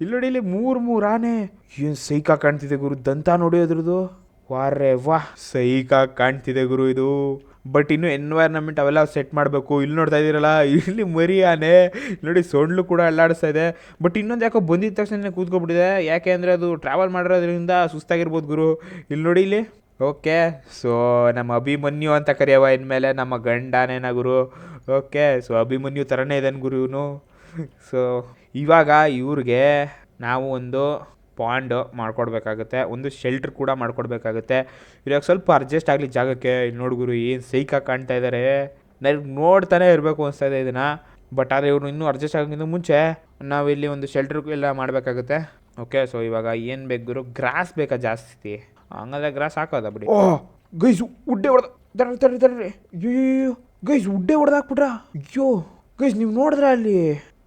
ಇಲ್ಲಿ ನೋಡಿ ಇಲ್ಲಿ ಮೂರು ಮೂರು ಆನೆ. ಏನು ಸೈಕ ಕಾಣ್ತಿದೆ ಗುರು. ದಂತ ನೋಡಿ ಅದ್ರದ್ದು. ವಾರೆ ವಾಹ್. ಸೈಕ ಕಾಣ್ತಿದೆ ಗುರು ಇದು. ಬಟ್ ಇನ್ನು ಎನ್ವೈರನ್ಮೆಂಟ್ ಅವೆಲ್ಲ ಸೆಟ್ ಮಾಡಬೇಕು. ಇಲ್ಲಿ ನೋಡ್ತಾ ಇದ್ದೀರಲ್ಲ, ಇಲ್ಲಿ ಮರಿ ಆನೆ ನೋಡಿ, ಸೊಂಡ್ಲು ಕೂಡ ಅಲ್ಲಾಡಿಸ್ತಾ ಇದೆ. ಬಟ್ ಇನ್ನೊಂದು ಯಾಕೋ ಬಂದಿದ್ದ ತಕ್ಷಣ ಕೂತ್ಕೊಬಿಟ್ಟಿದೆ. ಯಾಕೆ ಅಂದರೆ ಅದು ಟ್ರಾವೆಲ್ ಮಾಡಿರೋದ್ರಿಂದ ಸುಸ್ತಾಗಿರ್ಬೋದು ಗುರು. ಇಲ್ಲಿ ನೋಡಿ ಇಲ್ಲಿ. ಓಕೆ ಸೊ ನಮ್ಮ ಅಭಿಮನ್ಯು ಅಂತ ಕರೆಯವ ಇನ್ಮೇಲೆ ನಮ್ಮ ಗಂಡನೇನ ಗುರು. ಓಕೆ ಸೊ ಅಭಿಮನ್ಯು ಥರನೇ ಇದ್ದಾನೆ ಗುರು ಇವನು. ಸೊ ಇವಾಗ ಇವ್ರಿಗೆ ನಾವು ಒಂದು ಪಾಂಡ್ ಮಾಡ್ಕೊಡ್ಬೇಕಾಗುತ್ತೆ, ಒಂದು ಶೆಲ್ಟ್ರ್ ಕೂಡ ಮಾಡ್ಕೊಡ್ಬೇಕಾಗುತ್ತೆ. ಇವಾಗ ಸ್ವಲ್ಪ ಅಡ್ಜಸ್ಟ್ ಆಗಲಿ ಜಾಗಕ್ಕೆ. ಇಲ್ಲಿ ನೋಡು ಗುರು, ಏನು ಸೈಕ ಕಾಣ್ತಾ ಇದ್ದಾರೆ ನನಗೆ ನೋಡ್ತಾನೆ ಇರಬೇಕು ಅನಿಸ್ತಾ ಇದೆ ಇದನ್ನು. ಬಟ್ ಆದರೆ ಇವರು ಇನ್ನೂ ಅಡ್ಜಸ್ಟ್ ಆಗೋಕ್ಕಿಂತ ಮುಂಚೆ ನಾವು ಇಲ್ಲಿ ಒಂದು ಶೆಲ್ಟ್ರ್ ಎಲ್ಲ ಮಾಡಬೇಕಾಗುತ್ತೆ. ಓಕೆ ಸೊ ಇವಾಗ ಏನು ಬೇಕು ಗುರು? ಗ್ರಾಸ್ ಬೇಕಾ ಜಾಸ್ತಿ? ಹಂಗಾದ್ರೆ ಗ್ರಾಸ್ ಹಾಕೋದ ಬಿಡಿ? ಓ ಗೈಸು ಉಡ್ಡೆ ಹೊಡೆದ ತರ್ರಿ ತರ್ರಿ ತರ್ರಿ ಅಯ್ಯೋ ಗೈಸ್ ಉಡ್ಡೆ ಹೊಡೆದಾಕ್ಬಿಟ್ರ? ಅಯ್ಯೋ. ಗೈಸ್ ನೀವು ನೋಡಿದ್ರ ಅಲ್ಲಿ?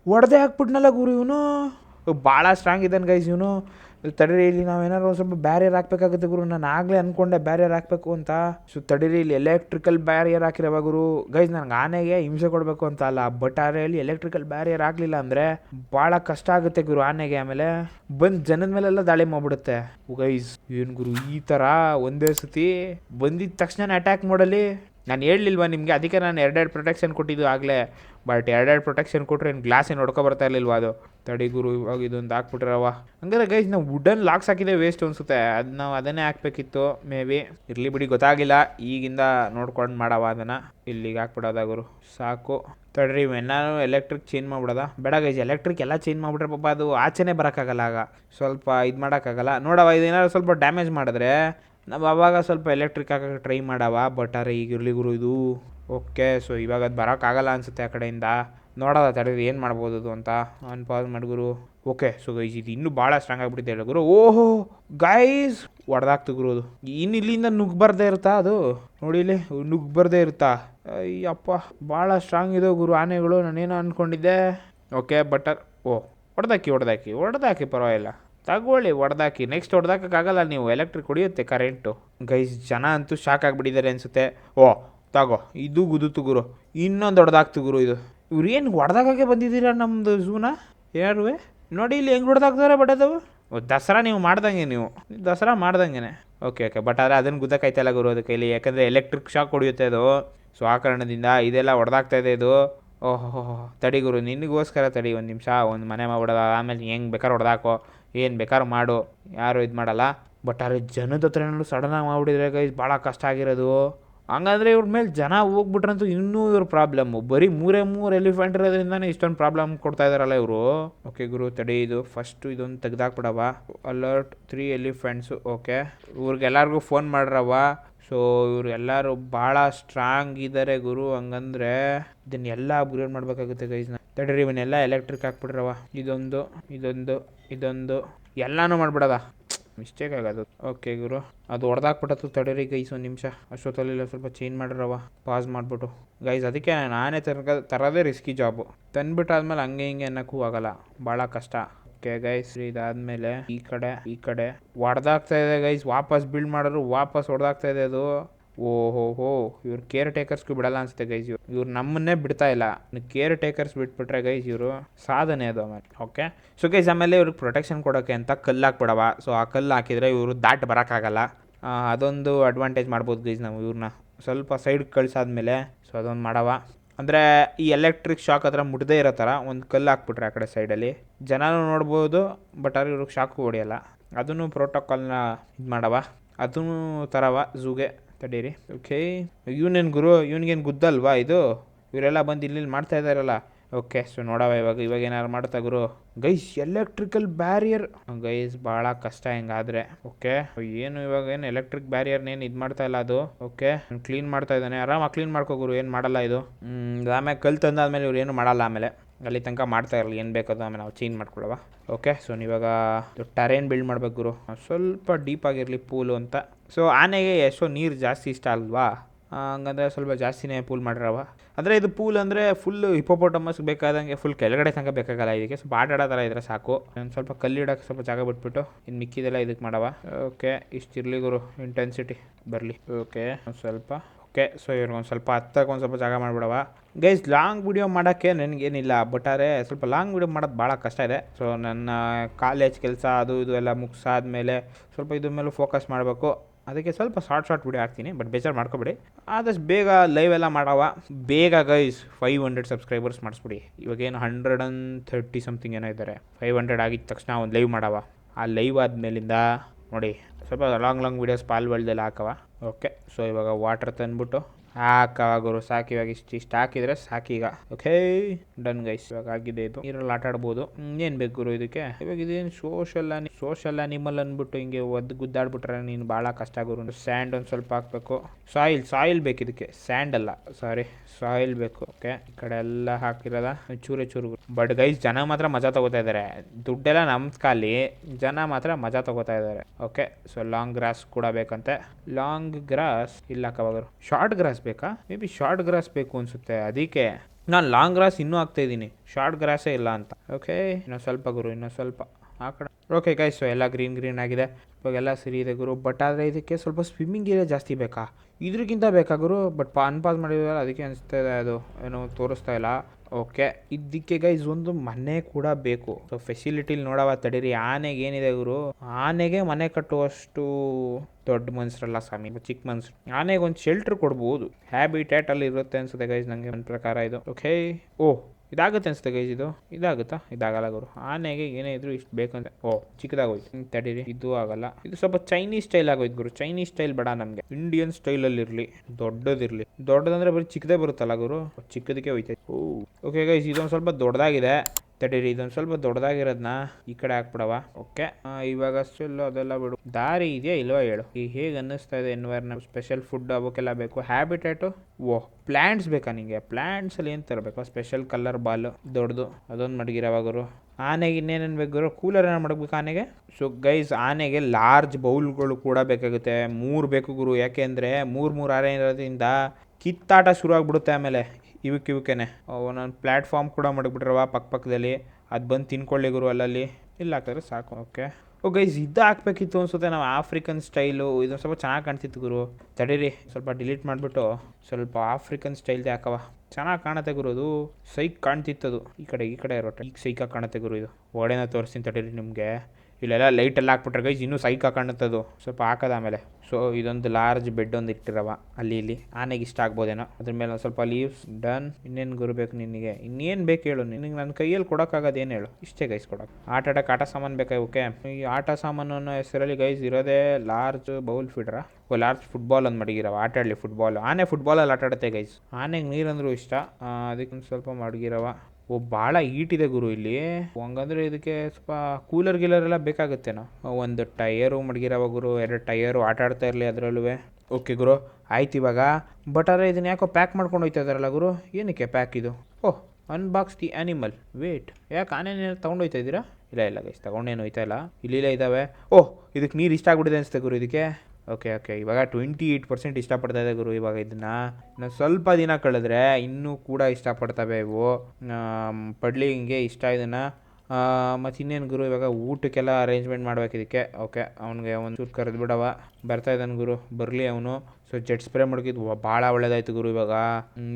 ಒಡೆದೇ ಹಾಕ್ಬಿಟ್ನಲ್ಲ ಗುರು ಇವನು. ಭಾಳ ಸ್ಟ್ರಾಂಗ್ ಇದ್ದಾನೆ ಗೈಸ್ ಇವನು. ತಡೀರಿ, ಇಲ್ಲಿ ನಾವು ಏನಾದ್ರು ಒಂದು ಸ್ವಲ್ಪ ಬ್ಯಾರಿಯರ್ ಹಾಕ್ಬೇಕಾಗುತ್ತೆ ಗುರು. ನಾನು ಆಗಲೇ ಅಂದ್ಕೊಂಡೆ ಬ್ಯಾರಿಯರ್ ಹಾಕಬೇಕು ಅಂತ. ಸೊ ತಡೀರಿ, ಇಲ್ಲಿ ಎಲೆಕ್ಟ್ರಿಕಲ್ ಬ್ಯಾರಿಯರ್ ಹಾಕಿರವ ಗುರು. ಗೈಸ್ ನನಗೆ ಆನೆಗೆ ಹಿಂಸೆ ಕೊಡಬೇಕು ಅಂತ ಅಲ್ಲ ಬಟ್ ಆರೆಯಲ್ಲಿ ಎಲೆಕ್ಟ್ರಿಕಲ್ ಬ್ಯಾರಿಯರ್ ಆಗಲಿಲ್ಲ ಅಂದರೆ ಭಾಳ ಕಷ್ಟ ಆಗುತ್ತೆ ಗುರು ಆನೆಗೆ ಆಮೇಲೆ. ಬಂದು ಜನದ ಮೇಲೆಲ್ಲ ದಾಳಿ ಮಾಡ್ಬಿಡುತ್ತೆ. ಗೈಸ್ ಏನು ಗುರು, ಈ ಥರ ಒಂದೇ ಸತಿ ಬಂದಿದ್ದ ತಕ್ಷಣ ಅಟ್ಯಾಕ್ ಮಾಡಲಿ ನಾನು ಹೇಳಲಿಲ್ವಾ, ನಿಮಗೆ ಅದಕ್ಕೆ ನಾನು ಎರಡೆರಡು ಪ್ರೊಟೆಕ್ಷನ್ ಕೊಟ್ಟಿದ್ದು ಆಗಲೇ. ಬಟ್ ಎರಡೆರಡು ಪ್ರೊಟೆಕ್ಷನ್ ಕೊಟ್ಟರೆ ಏನು ಗ್ಲಾಸ್ ಏನು ಹೊಡ್ಕೊ ಬರ್ತಾ ಇರಲಿಲ್ವ ಅದು? ತಡಿ ಗುರು, ಇವಾಗ ಇದೊಂದು ಹಾಕ್ಬಿಟ್ರವ ಹಂಗಾರೆ ಗೈಸ್ ನಾವು ವುಡನ್ ಲಾಕ್ಸ್ ಹಾಕಿದೆ ವೇಸ್ಟ್ ಅನ್ಸುತ್ತೆ. ಅದು ನಾವು ಅದನ್ನೇ ಹಾಕ್ಬೇಕಿತ್ತು ಮೇ ಬಿ ಇರಲಿ ಬಿಡಿ, ಗೊತ್ತಾಗಿಲ್ಲ. ಈಗಿಂದ ನೋಡ್ಕೊಂಡು ಮಾಡವ ಅದನ್ನು. ಇಲ್ಲಿಗೆ ಹಾಕ್ಬಿಡೋದ ಗುರು. ಸಾಕು. ತಡ್ರಿ, ಇವೆಲ್ಲಾನು ಎಲೆಕ್ಟ್ರಿಕ್ ಚೇಂಜ್ ಮಾಡ್ಬಿಡೋದ? ಬೇಡ ಗೈಸ್ ಎಲೆಕ್ಟ್ರಿಕ್ ಎಲ್ಲ ಚೇಂಜ್ ಮಾಡಿಬಿಟ್ರೆ ಪಾಪ ಅದು ಆಚೆನೇ ಬರೋಕ್ಕಾಗಲ್ಲ ಆಗ. ಸ್ವಲ್ಪ ಇದು ಮಾಡೋಕ್ಕಾಗಲ್ಲ. ನೋಡವ ಇದೇನಾದ್ರು ಸ್ವಲ್ಪ ಡ್ಯಾಮೇಜ್ ಮಾಡಿದ್ರೆ ನಾವು ಆವಾಗ ಸ್ವಲ್ಪ ಎಲೆಕ್ಟ್ರಿಕ್ ಹಾಕಕ್ಕೆ ಟ್ರೈ ಮಾಡವ ಬಟ್ ಆದರೆ ಈಗ ಇರಲಿ ಗುರು ಇದು. ಓಕೆ ಸೊ ಇವಾಗ ಅದು ಬರೋಕ್ಕಾಗಲ್ಲ ಅನಿಸುತ್ತೆ ಆ ಕಡೆಯಿಂದ. ನೋಡೋದ ತಡೀರಿ ಏನು ಮಾಡ್ಬೋದು ಅದು ಅಂತ. ಆನ್ ಪಾಸ್ ಮಾಡಿ ಗುರು. ಓಕೆ ಸೊ ಗೈಸ್ ಇದು ಇನ್ನೂ ಭಾಳ ಸ್ಟ್ರಾಂಗ್ ಆಗಿಬಿಟ್ಟಿದೆ ಹೇಳಿ ಗುರು. ಓಹೋ ಗೈಸ್ ಒಡೆದಾಗ್ತು ಗುರು ಅದು. ಇನ್ನು ಇಲ್ಲಿಂದ ನುಗ್ಗಿ ಬರ್ದೇ ಇರುತ್ತಾ ಅದು? ನೋಡಿ ಇಲ್ಲಿ ಬರ್ದೇ ಇರುತ್ತಾ? ಅಯ್ಯಪ್ಪ, ಭಾಳ ಸ್ಟ್ರಾಂಗ್ ಇದೆ ಗುರು ಆನೆಗಳು, ನಾನೇನೋ ಅಂದ್ಕೊಂಡಿದ್ದೆ ಓಕೆ ಬಟ್ ಓ ಹೊಡೆದಾಕಿ ಹೊಡೆದಾಕಿ ಹೊಡೆದಾಕಿ ಪರವಾಗಿಲ್ಲ. ತಗೊಳ್ಳಿ, ಹೊಡೆದಾಕಿ. ನೆಕ್ಸ್ಟ್ ಹೊಡೆದಾಕಾಗಲ್ಲ ನೀವು. ಎಲೆಕ್ಟ್ರಿಕ್ ಹೊಡೆಯುತ್ತೆ ಕರೆಂಟು ಗೈಸ್ ಜನ ಅಂತೂ ಶಾಕ್ ಆಗಿಬಿಟ್ಟಿದ್ದಾರೆ ಅನಿಸುತ್ತೆ. ಓ, ತಗೋ. ಇದು ಗುದುತು ಗುರು. ಇನ್ನೊಂದು ಹೊಡೆದಾಕ್ತು ಗುರು ಇದು. ಇವ್ರು ಏನು ಹೊಡೆದಾಗೆ ಬಂದಿದ್ದೀರಾ ನಮ್ಮದು ಝೂನ ಯಾರುವೆ? ನೋಡಿ, ಇಲ್ಲಿ ಹೆಂಗೆ ಹೊಡೆದಾಗ್ತಾರೆ ಬಟ್ ಅದು? ದಸರಾ ನೀವು ಮಾಡ್ದಂಗೆ ನೀವು. ದಸರಾ ಮಾಡ್ದಂಗೆ ಓಕೆ ಓಕೆ ಬಟ್ ಆದರೆ ಅದನ್ನು ಗುದ್ದಕ್ಕಾಯ್ತಲ್ಲ ಗುರು ಅದು ಕೈಲಿ ಯಾಕಂದರೆ ಎಲೆಕ್ಟ್ರಿಕ್ ಶಾಕ್ ಹೊಡೆಯುತ್ತೆ ಅದು. ಸೊ ಆ ಕಾರಣದಿಂದ ಇದೆಲ್ಲ ಹೊಡೆದಾಗ್ತಾ ಇದೆ ಇದು. ಓಹೋ ತಡಿ ಗುರು, ನಿನಗೋಸ್ಕರ ತಡಿ ಒಂದು ನಿಮಿಷ. ಒಂದು ಮನೆ ಮಾಡಿ ಆಮೇಲೆ ಹೆಂಗೆ ಬೇಕಾದ್ರೆ ಹೊಡೆದಾಕೋ. ಏನು ಬೇಕಾದ್ರೂ ಮಾಡು, ಯಾರು ಇದು ಮಾಡಲ್ಲ. ಬಟ್ ಆದರೆ ಜನದ ಹತ್ರ ಏನಾದ್ರು ಸಡನ್ನಾಗಿ ಮಾಡಿಬಿಟ್ಟಿದ್ರೆ ಗೈಸ್ ಭಾಳ ಕಷ್ಟ ಆಗಿರೋದು. ಹಂಗಂದ್ರೆ ಇವ್ರ ಮೇಲೆ ಜನ ಹೋಗ್ಬಿಟ್ರಂತೂ ಇನ್ನೂ ಇವ್ರ ಪ್ರಾಬ್ಲಮ್ಮು ಬರೀ ಮೂರೇ ಮೂರು ಎಲಿಫೆಂಟ್ ಇರೋದ್ರಿಂದನೇ ಇಷ್ಟೊಂದು ಪ್ರಾಬ್ಲಮ್ ಕೊಡ್ತಾ ಇದಾರಲ್ಲ ಇವರು. ಓಕೆ ಗುರು, ತಡಿ ಇದು. ಫಸ್ಟು ಇದೊಂದು ತೆಗ್ದಾಕ್ಬಿಡವ ಅಲರ್ಟ್ ತ್ರೀ ಎಲಿಫೆಂಟ್ಸು ಓಕೆ ಇವ್ರಿಗೆಲ್ಲರಿಗೂ ಫೋನ್ ಮಾಡ್ರವ ಸೊ ಇವರು ಎಲ್ಲರೂ ಭಾಳ ಸ್ಟ್ರಾಂಗ್ ಇದ್ದಾರೆ ಗುರು. ಹಂಗಂದ್ರೆ ಇದನ್ನೆಲ್ಲ ಅಪ್ಗ್ರೇಡ್ ಮಾಡಬೇಕಾಗುತ್ತೆ ಗೈಸ್ನ ತಡೀರಿ, ಇವನ್ನೆಲ್ಲ ಎಲೆಕ್ಟ್ರಿಕ್ ಹಾಕ್ಬಿಟ್ರವ ಇದೊಂದು ಇದೊಂದು ಇದೊಂದು. ಎಲ್ಲಾನು ಮಾಡ್ಬಿಡದ? ಮಿಸ್ಟೇಕ್ ಆಗೋದು. ಓಕೆ ಗುರು. ಅದು ಹೊಡೆದಾಕ್ಬಿಟ್ಟತ್ತು ತಡೀರಿ ಗೈಸ್ ಒಂದು ನಿಮಿಷ. ಅಷ್ಟೊತ್ತಲ್ಲಿ ಸ್ವಲ್ಪ ಚೇಂಜ್ ಮಾಡಿರವ ಪಾಸ್ ಮಾಡಿಬಿಟ್ಟು. ಗೈಸ್ ಅದಕ್ಕೆ ನಾನೇ ತರ್ಕ ತರೋದೇ ರಿಸ್ಕಿ ಜಾಬು ತಂದ್ಬಿಟ್ಟಾದ್ಮೇಲೆ ಹಂಗೆ ಹಿಂಗೆ ಅನ್ನೋಕ್ಕೂ ಆಗಲ್ಲ. ಭಾಳ ಕಷ್ಟ. ಓಕೆ ಗೈಸ್ ಇದಾದ್ಮೇಲೆ ಈ ಕಡೆ ಈ ಕಡೆ. ಹೊಡೆದಾಗ್ತಾ ಇದೆ ಗೈಸ್ ವಾಪಸ್ ಬಿಲ್ಡ್ ಮಾಡಿದ್ರು ವಾಪಸ್ ಹೊಡೆದಾಗ್ತಾ ಇದೆ ಅದು. ಓಹೋ ಹೋ ಇವ್ರು ಕೇರ್ ಟೇಕರ್ಸ್ಗೂ ಬಿಡಲ್ಲ ಅನ್ಸುತ್ತೆ ಗೈಸ್ ಇವ್ರು ಇವ್ರು ನಮ್ಮನ್ನೇ ಬಿಡ್ತಾ ಇಲ್ಲ. ಕೇರ್ ಟೇಕರ್ಸ್ ಬಿಟ್ಬಿಟ್ರೆ ಗೈಸ್ ಇವರು ಸಾಧನೆ ಅದು ಆಮೇಲೆ ಓಕೆ ಸೊ ಗೈಸ್ ಆಮೇಲೆ ಇವ್ರಿಗೆ ಪ್ರೊಟೆಕ್ಷನ್ ಕೊಡೋಕ್ಕೆ ಅಂತ ಕಲ್ಲು ಹಾಕ್ಬಿಡವ. ಸೊ ಆ ಕಲ್ಲು ಹಾಕಿದ್ರೆ ಇವರು ದಾಟ್ ಬರೋಕ್ಕಾಗಲ್ಲ. ಅದೊಂದು ಅಡ್ವಾಂಟೇಜ್ ಮಾಡ್ಬೋದು ಗೈಸ್ ನಾವು ಇವ್ರನ್ನ. ಸ್ವಲ್ಪ ಸೈಡ್ ಕಳ್ಸಾದ್ಮೇಲೆ ಸೊ ಅದೊಂದು ಮಾಡವ. ಅಂದರೆ ಈ ಎಲೆಕ್ಟ್ರಿಕ್ ಶಾಕ್ ಹತ್ರ ಮುಟ್ಟದೇ ಇರೋ ಥರ ಒಂದು ಕಲ್ಲು ಹಾಕ್ಬಿಟ್ರೆ ಆ ಕಡೆ ಸೈಡಲ್ಲಿ ಜನನೂ ನೋಡ್ಬೋದು ಬಟ್ ಆದರೆ ಇವ್ರಿಗೆ ಶಾಕು ಹೊಡೆಯಲ್ಲ. ಅದನ್ನು ಪ್ರೋಟೋಕಾಲ್ನ ಇದು ಮಾಡವ. ಅದೂ ತರವ ಝೂಗೆ, ತಡೀರಿ. ಓಕೆ ಇವನೇನು ಗುರು, ಇವನಿಗೇನು ಗುದ್ದಲ್ವಾ ಇದು? ಇವರೆಲ್ಲ ಬಂದು ಇಲ್ಲಿ ಮಾಡ್ತಾ ಇದ್ದಾರಲ್ಲ ಓಕೆ ಸೊ ನೋಡವ ಇವಾಗ ಇವಾಗ ಏನಾರು ಮಾಡ್ತಾ ಗುರು. ಗೈಸ್ ಎಲೆಕ್ಟ್ರಿಕಲ್ ಬ್ಯಾರಿಯರ್ ಗೈಸ್ ಭಾಳ ಕಷ್ಟ ಹಿಂಗಾದ್ರೆ. ಓಕೆ ಏನು ಇವಾಗ ಏನು ಎಲೆಕ್ಟ್ರಿಕ್ ಬ್ಯಾರಿಯರ್ನೇನು ಇದು ಮಾಡ್ತಾ ಇಲ್ಲ ಅದು. ಓಕೆ ಕ್ಲೀನ್ ಮಾಡ್ತಾ ಇದ್ದಾನೆ. ಆರಾಮಾಗಿ ಕ್ಲೀನ್ ಮಾಡ್ಕೋ ಗುರು, ಏನು ಮಾಡಲ್ಲ ಇದು. ಆಮೇಲೆ ಕಲ್ ತಂದಾದ್ಮೇಲೆ ಇವ್ರು ಏನು ಮಾಡಲ್ಲ ಆಮೇಲೆ. ಅಲ್ಲಿ ತನಕ ಮಾಡ್ತಾ ಇರಲಿ, ಏನು ಬೇಕದು ಆಮೇಲೆ ನಾವು ಚೇಂಜ್ ಮಾಡ್ಕೊಳವ. ಓಕೆ ಸೊ ನೀವಾಗ ಟರೇನ್ ಬಿಲ್ಡ್ ಮಾಡ್ಬೇಕು ಗುರು. ಸ್ವಲ್ಪ ಡೀಪ್ ಆಗಿರಲಿ ಪೂಲು ಅಂತ. ಸೊ ಆನೆಗೆ ಎಷ್ಟೋ ನೀರು ಜಾಸ್ತಿ ಇಷ್ಟ ಅಲ್ವಾ? ಹಂಗಂದ್ರೆ ಸ್ವಲ್ಪ ಜಾಸ್ತಿನೇ ಪೂಲ್ ಮಾಡಿರವ. ಅಂದರೆ ಇದು ಪೂಲ್ ಅಂದರೆ ಫುಲ್ ಹಿಪೋಪೋಟಮಸ್ ಬೇಕಾದಂಗೆ ಫುಲ್ ಕೆಳಗಡೆ ತನಕ ಬೇಕಾಗಲ್ಲ ಇದಕ್ಕೆ. ಸ್ವಲ್ಪ ಆಟ ಆಡೋ ಥರ ಇದ್ರೆ ಸಾಕು. ಒಂದು ಸ್ವಲ್ಪ ಕಲ್ಲಿಡೋಕೆ ಸ್ವಲ್ಪ ಜಾಗ ಬಿಟ್ಬಿಟ್ಟು ಇನ್ನು ಮಿಕ್ಕಿದೆಲ್ಲ ಇದಕ್ಕೆ ಮಾಡವ. ಓಕೆ, ಇಷ್ಟು ಇರಲಿ ಗುರು ಇಂಟೆನ್ಸಿಟಿ ಬರಲಿ. ಓಕೆ, ಒಂದು ಸ್ವಲ್ಪ. ಓಕೆ ಸೊ ಇವ್ರಿಗೊಂದು ಸ್ವಲ್ಪ ಹತ್ತಕ್ಕೆ ಒಂದು ಸ್ವಲ್ಪ ಜಾಗ ಮಾಡಿಬಿಡವ. ಗೈಸ್ ಲಾಂಗ್ ವಿಡಿಯೋ ಮಾಡೋಕ್ಕೆ ನನಗೇನಿಲ್ಲ ಬಟ್ ಆದರೆ ಸ್ವಲ್ಪ ಲಾಂಗ್ ವಿಡಿಯೋ ಮಾಡೋದು ಭಾಳ ಕಷ್ಟ ಇದೆ. ಸೊ ನನ್ನ ಕಾಲೇಜ್ ಕೆಲಸ ಅದು ಇದು ಎಲ್ಲ ಮುಗಿಸಾದ್ಮೇಲೆ ಸ್ವಲ್ಪ ಇದ್ರ ಮೇಲೂ ಫೋಕಸ್ ಮಾಡಬೇಕು. ಅದಕ್ಕೆ ಸ್ವಲ್ಪ ಶಾರ್ಟ್ ಶಾರ್ಟ್ ವಿಡಿಯೋ ಹಾಕ್ತೀನಿ ಬಟ್ ಬೇಜಾರು ಮಾಡ್ಕೊಬೇಡಿ. ಆದಷ್ಟು ಬೇಗ ಲೈವ್ ಎಲ್ಲ ಮಾಡವ ಬೇಗ ಗೈಸ್ ಫೈವ್ ಹಂಡ್ರೆಡ್ ಸಬ್ಸ್ಕ್ರೈಬರ್ಸ್ ಮಾಡಿಸ್ಬಿಡಿ. ಇವಾಗೇನು ಹಂಡ್ರೆಡ್ ಆ್ಯಂಡ್ ಥರ್ಟಿ ಸಮಥಿಂಗ್ ಏನೋ ಇದ್ದಾರೆ. ಫೈವ್ ಹಂಡ್ರೆಡ್ ಆಗಿದ ತಕ್ಷಣ ಒಂದು ಲೈವ್ ಮಾಡವ ಆ ಲೈವ್ ಆದಮೇಲಿಂದ ನೋಡಿ, ಸ್ವಲ್ಪ ಲಾಂಗ್ ಲಾಂಗ್ ವೀಡಿಯೋಸ್ ಪಾಲ್ ವರ್ಲ್ಡಲ್ಲಿ ಹಾಕವ ಓಕೆ ಸೊ ಇವಾಗ ವಾಟರ್ ತಂದ್ಬಿಟ್ಟು ಹಾಕವ ಗುರು ಸಾಕು ಇವಾಗ ಇಷ್ಟು ಇಷ್ಟು ಹಾಕಿದರೆ ಸಾಕೀಗ ಓಕೆ ಡನ್ ಗೈಸ್ ಇವಾಗ ಆಗಿದೆ ಇದು. ನೀರಲ್ಲಿ ಆಟ ಆಡ್ಬೋದು. ಏನ್ ಬೇಕು ಗುರು ಇದಕ್ಕೆ? ಇವಾಗ ಇದೇನು ಸೋಷಲ್ ಸೋಷಲ್ ಅನಿಮಲ್ ಅಂದ್ಬಿಟ್ಟು ಹಿಂಗೆ ಒದ್ದು ಗುದ್ದಾಡ್ಬಿಟ್ರೆ ನೀನು ಭಾಳ ಕಷ್ಟ ಗುರು. ಸ್ಯಾಂಡ್ ಒಂದು ಸ್ವಲ್ಪ ಹಾಕ್ಬೇಕು. ಸಾಯಿಲ್ ಸಾಯಿಲ್ ಬೇಕು ಇದಕ್ಕೆ. ಸ್ಯಾಂಡ್ ಅಲ್ಲ ಸಾರಿ ಸಾಯಿಲ್ ಬೇಕು ಓಕೆ ಈ ಕಡೆ ಎಲ್ಲ ಹಾಕಿರೋದ ಚೂರೆ ಚೂರು ಬಟ್ ಗೈಸ್ ಜನ ಮಾತ್ರ ಮಜಾ ತಗೋತಾ ಇದ್ದಾರೆ ದುಡ್ಡೆಲ್ಲ ನಮ್ಮ ಖಾಲಿ ಜನ ಮಾತ್ರ ಮಜಾ ತಗೋತಾ ಇದ್ದಾರೆ ಓಕೆ ಸೊ ಲಾಂಗ್ ಗ್ರಾಸ್ ಕೂಡ ಬೇಕಂತೆ. ಲಾಂಗ್ ಗ್ರಾಸ್ ಇಲ್ಲ ಕವಾಗರು ಶಾರ್ಟ್ ಗ್ರಾಸ್ ಬೇಕಾ ಮೇ ಬಿ ಶಾರ್ಟ್ ಗ್ರಾಸ್ ಬೇಕು ಅನ್ಸುತ್ತೆ. ಅದಕ್ಕೆ ನಾನು ಲಾಂಗ್ ಗ್ರಾಸ್ ಇನ್ನೂ ಹಾಕ್ತಾ ಇದ್ದೀನಿ. ಶಾರ್ಟ್ ಗ್ರಾಸೇ ಇಲ್ಲ ಅಂತ. ಓಕೆ ಇನ್ನೊಂದು ಸ್ವಲ್ಪ ಗುರು, ಇನ್ನೊಂದು ಸ್ವಲ್ಪ. ಆ ಕಡೆ. ಓಕೆ ಗೈಸ್ ಎಲ್ಲ ಗ್ರೀನ್ ಗ್ರೀನ್ ಆಗಿದೆ. ಇವಾಗೆಲ್ಲ ಸರಿ ಇದೆ ಗುರು. ಬಟ್ ಆದರೆ ಇದಕ್ಕೆ ಸ್ವಲ್ಪ ಸ್ವಿಮ್ಮಿಂಗ್ ಏರಿಯಾ ಜಾಸ್ತಿ ಬೇಕಾ? ಇದ್ರಿಗಿಂತ ಬೇಕಾ ಗುರು? ಬಟ್ ಪಾ ಅನ್ಪಾಸ್ ಮಾಡಿದ್ವಲ್ಲ ಅದಕ್ಕೆ ಅನಿಸ್ತಾ ಇದೆ ಅದು. ಏನು ತೋರಿಸ್ತಾ ಇಲ್ಲ. ಓಕೆ ಇದಕ್ಕೆ ಗೈಸ್ ಒಂದು ಮನೆ ಕೂಡ ಬೇಕು. ಸೊ ಫೆಸಿಲಿಟಿಲಿ ನೋಡವ ತಡೀರಿ. ಆನೆಗೆ ಏನಿದೆ ಗುರು? ಆನೆಗೆ ಮನೆ ಕಟ್ಟುವಷ್ಟು ದೊಡ್ಡ ಮನುಷ್ಯರಲ್ಲ ಸ್ವಾಮಿ ಚಿಕ್ಕ ಮನುಷ್ಯರು. ಆನೆಗೆ ಒಂದು ಶೆಲ್ಟರ್ ಕೊಡ್ಬೋದು. ಹ್ಯಾಬಿಟ್ಯಾಟ್ ಅಲ್ಲಿ ಇರುತ್ತೆ ಅನ್ಸುತ್ತೆ ಗೈಸ್ ನನಗೆ ನನ್ನ ಪ್ರಕಾರ ಇದು. ಓಕೆ ಓ, ಇದಾಗುತ್ತೆ ಅನ್ಸುತ್ತೆ ಗೈಸ್ ಇದು. ಇದಾಗುತ್ತಾ? ಇದಾಗಲ್ಲ ಗುರು. ಆನೆಗೆ ಏನೇ ಇದ್ರು ಇಷ್ಟು ಬೇಕಂತ ಓ, ಚಿಕ್ಕದಾಗೋಯ್ತು. ತಡೀರಿ. ಇದು ಆಗಲ್ಲ. ಇದು ಸ್ವಲ್ಪ ಚೈನೀಸ್ ಸ್ಟೈಲ್ ಆಗೋಯ್ತು ಗುರು. ಚೈನೀಸ್ ಸ್ಟೈಲ್ ಬೇಡ ನಮಗೆ. ಇಂಡಿಯನ್ ಸ್ಟೈಲಲ್ಲಿ ಇರಲಿ. ದೊಡ್ಡದಿರಲಿ. ದೊಡ್ಡದಂದ್ರೆ ಬರೀ ಚಿಕ್ಕದೇ ಬರುತ್ತಲ್ಲ ಗುರು. ಚಿಕ್ಕದಕ್ಕೆ ಹೋಯ್ತೈತೆ ಓಕೆ ಗೈಸ್ ಇದೊಂದು ಸ್ವಲ್ಪ ದೊಡ್ಡದಾಗಿದೆ. ತಡೀರಿ, ಇದೊಂದು ಸ್ವಲ್ಪ ದೊಡ್ಡದಾಗಿರೋದನ್ನ ಈ ಕಡೆ ಹಾಕ್ಬಿಡವ ಓಕೆ ಇವಾಗ ಸ್ಟಿಲ್ ಅದೆಲ್ಲ ಬಿಡು. ದಾರಿ ಇದೆಯಾ ಇಲ್ವಾ ಹೇಳು. ಈಗ ಹೇಗೆ ಅನ್ನಿಸ್ತಾ ಇದೆ ಎನ್ವೈರ್ನ ಸ್ಪೆಷಲ್ ಫುಡ್ ಅವಕ್ಕೆಲ್ಲ ಬೇಕು. ಹ್ಯಾಬಿಟೇಟು ಓ ಪ್ಲ್ಯಾಂಟ್ಸ್ ಬೇಕಾ ನಿಂಗೆ? ಪ್ಲ್ಯಾಂಟ್ಸಲ್ಲಿ ಏನು ತರಬೇಕು? ಸ್ಪೆಷಲ್ ಕಲರ್ ಬಾಲ್ ದೊಡ್ಡದು. ಅದೊಂದು ಮಡಗಿರವಾಗರು ಆನೆಗೆ ಇನ್ನೇನೇನು ಬೇಕು ಕೂಲರ್ ಏನು ಮಾಡಬೇಕು ಆನೆಗೆ? ಸೊ ಗೈಸ್ ಆನೆಗೆ ಲಾರ್ಜ್ ಬೌಲ್ಗಳು ಕೂಡ ಬೇಕಾಗುತ್ತೆ. ಮೂರು ಬೇಕು ಗುರು. ಯಾಕೆಂದರೆ ಮೂರು ಮೂರು ಆನೆ ಇರೋದ್ರಿಂದ ಕಿತ್ತಾಟ ಶುರು ಆಗಿಬಿಡುತ್ತೆ ಆಮೇಲೆ. ಇವಕ್ಕೆ ಇವಕ್ಕೇನೆ ಒಂದೊಂದು ಪ್ಲ್ಯಾಟ್ಫಾರ್ಮ್ ಕೂಡ ಮಾಡಿಬಿಟ್ರವ ಪಕ್ಕ ಪಕ್ಕದಲ್ಲಿ ಅದು ಬಂದು ತಿನ್ಕೊಳ್ಳಿ ಗುರು ಅಲ್ಲಲ್ಲಿ. ಇಲ್ಲ ಹಾಕಿದ್ರೆ ಸಾಕು. ಓಕೆ. ಓ ಗೈಸ್ ಇದು ಹಾಕ್ಬೇಕಿತ್ತು ಅನ್ಸುತ್ತೆ ನಾವು ಆಫ್ರಿಕನ್ ಸ್ಟೈಲು ಇದು ಸ್ವಲ್ಪ ಚೆನ್ನಾಗಿ ಕಾಣ್ತಿತ್ತು ಗುರು. ತಡೀರಿ, ಸ್ವಲ್ಪ ಡಿಲೀಟ್ ಮಾಡಿಬಿಟ್ಟು ಸ್ವಲ್ಪ ಆಫ್ರಿಕನ್ ಸ್ಟೈಲ್ದೇ ಹಾಕವ ಚೆನ್ನಾಗಿ ಕಾಣುತ್ತೆ ಗುರು ಅದು. ಸೈಕ್ ಕಾಣ್ತಿತ್ತು ಅದು ಈ ಕಡೆ ಈ ಕಡೆ ಇರೋ ಈಗ ಸೈಕಾಗಿ ಕಾಣುತ್ತೆ ಗುರು ಇದು. ಒಡೆನ ತೋರಿಸ್ತೀನಿ ತಡೀರಿ ನಿಮಗೆ. ಇಲ್ಲೆಲ್ಲ ಲೈಟ್ ಎಲ್ಲ ಹಾಕ್ಬಿಟ್ರೆ ಗೈಸ್ ಇನ್ನೂ ಸೈಕ್ ಕಾಣುತ್ತದು. ಸ್ವಲ್ಪ ಹಾಕದ ಆಮೇಲೆ. ಸೊ ಇದೊಂದು ಲಾರ್ಜ್ ಬೆಡ್ ಒಂದು ಇಟ್ಟಿರವ, ಅಲ್ಲಿ ಇಲ್ಲಿ. ಆನೆಗೆ ಇಷ್ಟ ಆಗ್ಬೋದೇನೋ. ಅದ್ರ ಮೇಲೆ ಒಂದು ಸ್ವಲ್ಪ ಲೀವ್ಸ್ ಡನ್ ಇನ್ನೇನು ಗುರು ಬೇಕು ನಿನಗೆ? ಇನ್ನೇನು ಬೇಕು ಹೇಳು. ನಿನಗೆ ನನ್ನ ಕೈಯಲ್ಲಿ ಕೊಡೋಕ್ಕಾಗೋದು ಏನು ಹೇಳು? ಇಷ್ಟೇ ಗೈಸ್ ಕೊಡೋಕೆ. ಆಟ ಆಡೋಕೆ ಆಟ ಸಾಮಾನು ಬೇಕಾ ಓಕೆ ಈ ಆಟ ಸಾಮಾನು ಅನ್ನೋ ಹೆಸರಲ್ಲಿ ಗೈಸ್ ಇರೋದೇ large bowl feeder oh large football ಒಂದು ಮಡಗಿರವ. ಆಟ ಆಡಲಿ ಫುಟ್ಬಾಲ್ ಆನೆ ಫುಟ್ಬಾಲಲ್ಲಿ ಆಟ ಆಡುತ್ತೆ ಗೈಸ್ ಆನೆಗೆ ನೀರಂದ್ರೂ ಇಷ್ಟ. ಅದಕ್ಕೆ ಸ್ವಲ್ಪ ಮಡಗಿರವ. ಓ ಭಾಳ ಹೀಟ್ ಇದೆ ಗುರು ಇಲ್ಲಿ. ಹಂಗಂದ್ರೆ ಇದಕ್ಕೆ ಸ್ವಲ್ಪ ಕೂಲರ್ ಗೀಲರ್ ಎಲ್ಲ ಬೇಕಾಗುತ್ತೇನೋ? ಒಂದು ಟಯರು ಮಡಗಿರವ ಗುರು, ಎರಡು ಟಯರು ಆಟ ಆಡ್ತಾ ಇರಲಿ ಅದರಲ್ಲೂ ಓಕೆ ಗುರು, ಆಯ್ತು ಇವಾಗ. ಬಟ್ ಆದರೆ ಇದನ್ನ ಯಾಕೋ ಪ್ಯಾಕ್ ಮಾಡ್ಕೊಂಡು ಹೋಯ್ತಾ ಇದಾರಲ್ಲ ಗುರು? ಏನಕ್ಕೆ ಪ್ಯಾಕ್ ಇದು? Oh unbox the animal wait ಯಾಕೆ ಆನೇನೇನು ತೊಗೊಂಡು ಹೋಯ್ತಾ ಇದ್ದೀರಾ? ಇಲ್ಲ ಇಲ್ಲ ಗೈಸ್ ತೊಗೊಂಡೇನು ಹೋಯ್ತಾ ಇಲ್ಲ. ಇಲ್ಲಿಲ್ಲ ಇದ್ದಾವೆ. ಓಹ್ ಇದಕ್ಕೆ ನೀರು ಇಷ್ಟ ಆಗ್ಬಿಟ್ಟಿದೆ ಅನಿಸುತ್ತೆ ಗುರು ಇದಕ್ಕೆ. ಓಕೆ ಓಕೆ ಇವಾಗ ಟ್ವೆಂಟಿ ಏಯ್ಟ್ ಪರ್ಸೆಂಟ್ ಇಷ್ಟಪಡ್ತಾ ಇದೆ ಗುರು ಇವಾಗ ಇದನ್ನ. ಇನ್ನು ಸ್ವಲ್ಪ ದಿನ ಕಳೆದ್ರೆ ಇನ್ನೂ ಕೂಡ ಇಷ್ಟಪಡ್ತವೆ ಇವು. ಪಡ್ಲಿ ಹಿಂಗೆ ಇಷ್ಟ ಇದನ್ನು. ಮತ್ತು ಇನ್ನೇನು ಗುರು ಇವಾಗ ಊಟಕ್ಕೆಲ್ಲ ಅರೇಂಜ್ಮೆಂಟ್ ಮಾಡ್ಬೇಕು ಇದಕ್ಕೆ. ಓಕೆ ಅವ್ನಿಗೆ ಚೂರು ಕರೆದು ಬಿಡವ. ಬರ್ತಾ ಇದ್ದಾನೆ ಗುರು. ಬರಲಿ ಅವನು. ಸೊ ಜೆಟ್ ಸ್ಪ್ರೇ ಮಡಗಿದ್ವು ಭಾಳ ಒಳ್ಳೇದಾಯ್ತು ಗುರು ಇವಾಗ.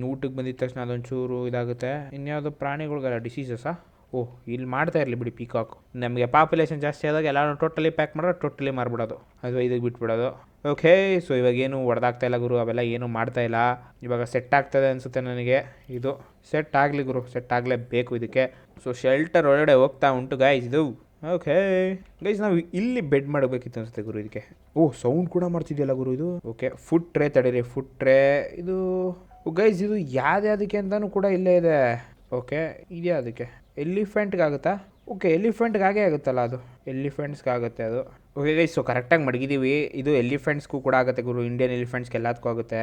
ಊಟಕ್ಕೆ ಬಂದಿದ ತಕ್ಷಣ ಅದೊಂದು ಚೂರು ಇದಾಗುತ್ತೆ. ಇನ್ಯಾವುದು ಪ್ರಾಣಿಗಳಿಗೆಲ್ಲ ಡಿಸೀಸಸ್ಸಾ ಓಹ್ ಇಲ್ಲಿ ಮಾಡ್ತಾ ಇರಲಿ ಬಿಡಿ ಪೀಕಾಕ್ ನಮಗೆ ಪಾಪ್ಯುಲೇಷನ್ ಜಾಸ್ತಿ ಆದಾಗ ಎಲ್ಲರೂ ಟೋಟಲಿ ಪ್ಯಾಕ್ ಮಾಡೋದು ಟೋಟಲಿ ಮಾರ್ಬಿಡೋದು. ಅಥವಾ ಇದಕ್ಕೆ ಬಿಟ್ಬಿಡೋದು. ಓಕೆ ಸೊ ಇವಾಗ ಏನು ಹೊಡೆದಾಗ್ತಾ ಇಲ್ಲ ಗುರು, ಅವೆಲ್ಲ ಏನು ಮಾಡ್ತಾ ಇಲ್ಲ. ಇವಾಗ ಸೆಟ್ ಆಗ್ತದೆ ಅನಿಸುತ್ತೆ ನನಗೆ. ಇದು ಸೆಟ್ ಆಗಲಿ ಗುರು ಸೆಟ್ ಆಗಲೇಬೇಕು ಇದಕ್ಕೆ. ಸೊ ಶೆಲ್ಟರ್ ಒಳಗಡೆ ಹೋಗ್ತಾ ಉಂಟು ಗೈಸ್ ಇದು. ಓಕೆ ಗೈಸ್ ನಾವು ಇಲ್ಲಿ ಬೆಡ್ ಮಾಡಬೇಕಿತ್ತು ಅನಿಸುತ್ತೆ ಗುರು ಇದಕ್ಕೆ. ಓಹ್ ಸೌಂಡ್ ಕೂಡ ಮಾಡ್ತಿದೆಯಲ್ಲ ಗುರು ಇದು. ಓಕೆ ಫುಡ್ ಟ್ರೇ ತಡೀರಿ ಫುಡ್ ಟ್ರೇ ಇದು ಗೈಸ್ ಇದು ಯಾವ್ದ್ಯಾವ್ದಕ್ಕೆ ಅಂತಲೂ ಕೂಡ ಇಲ್ಲೇ ಇದೆ. ಓಕೆ ಇದೆಯಾ ಅದಕ್ಕೆ ಎಲಿಫೆಂಟ್ಗೆ ಆಗುತ್ತಾ ಓಕೆ ಎಲಿಫೆಂಟ್ಗೆ ಆಗೇ ಆಗುತ್ತಲ್ಲ ಅದು? ಎಲಿಫೆಂಟ್ಸ್ಗಾಗುತ್ತೆ ಅದು. ಓಕೆ ಗೈಸ್ ಸೊ ಕರೆಕ್ಟಾಗಿ ಮಡಗಿದ್ದೀವಿ. ಇದು ಎಲಿಫೆಂಟ್ಸ್ಗೂ ಕೂಡ ಆಗುತ್ತೆ ಗುರು. ಇಂಡಿಯನ್ ಎಲಿಫೆಂಟ್ಸ್ಗೆ ಎಲ್ಲದಕ್ಕೂ ಆಗುತ್ತೆ.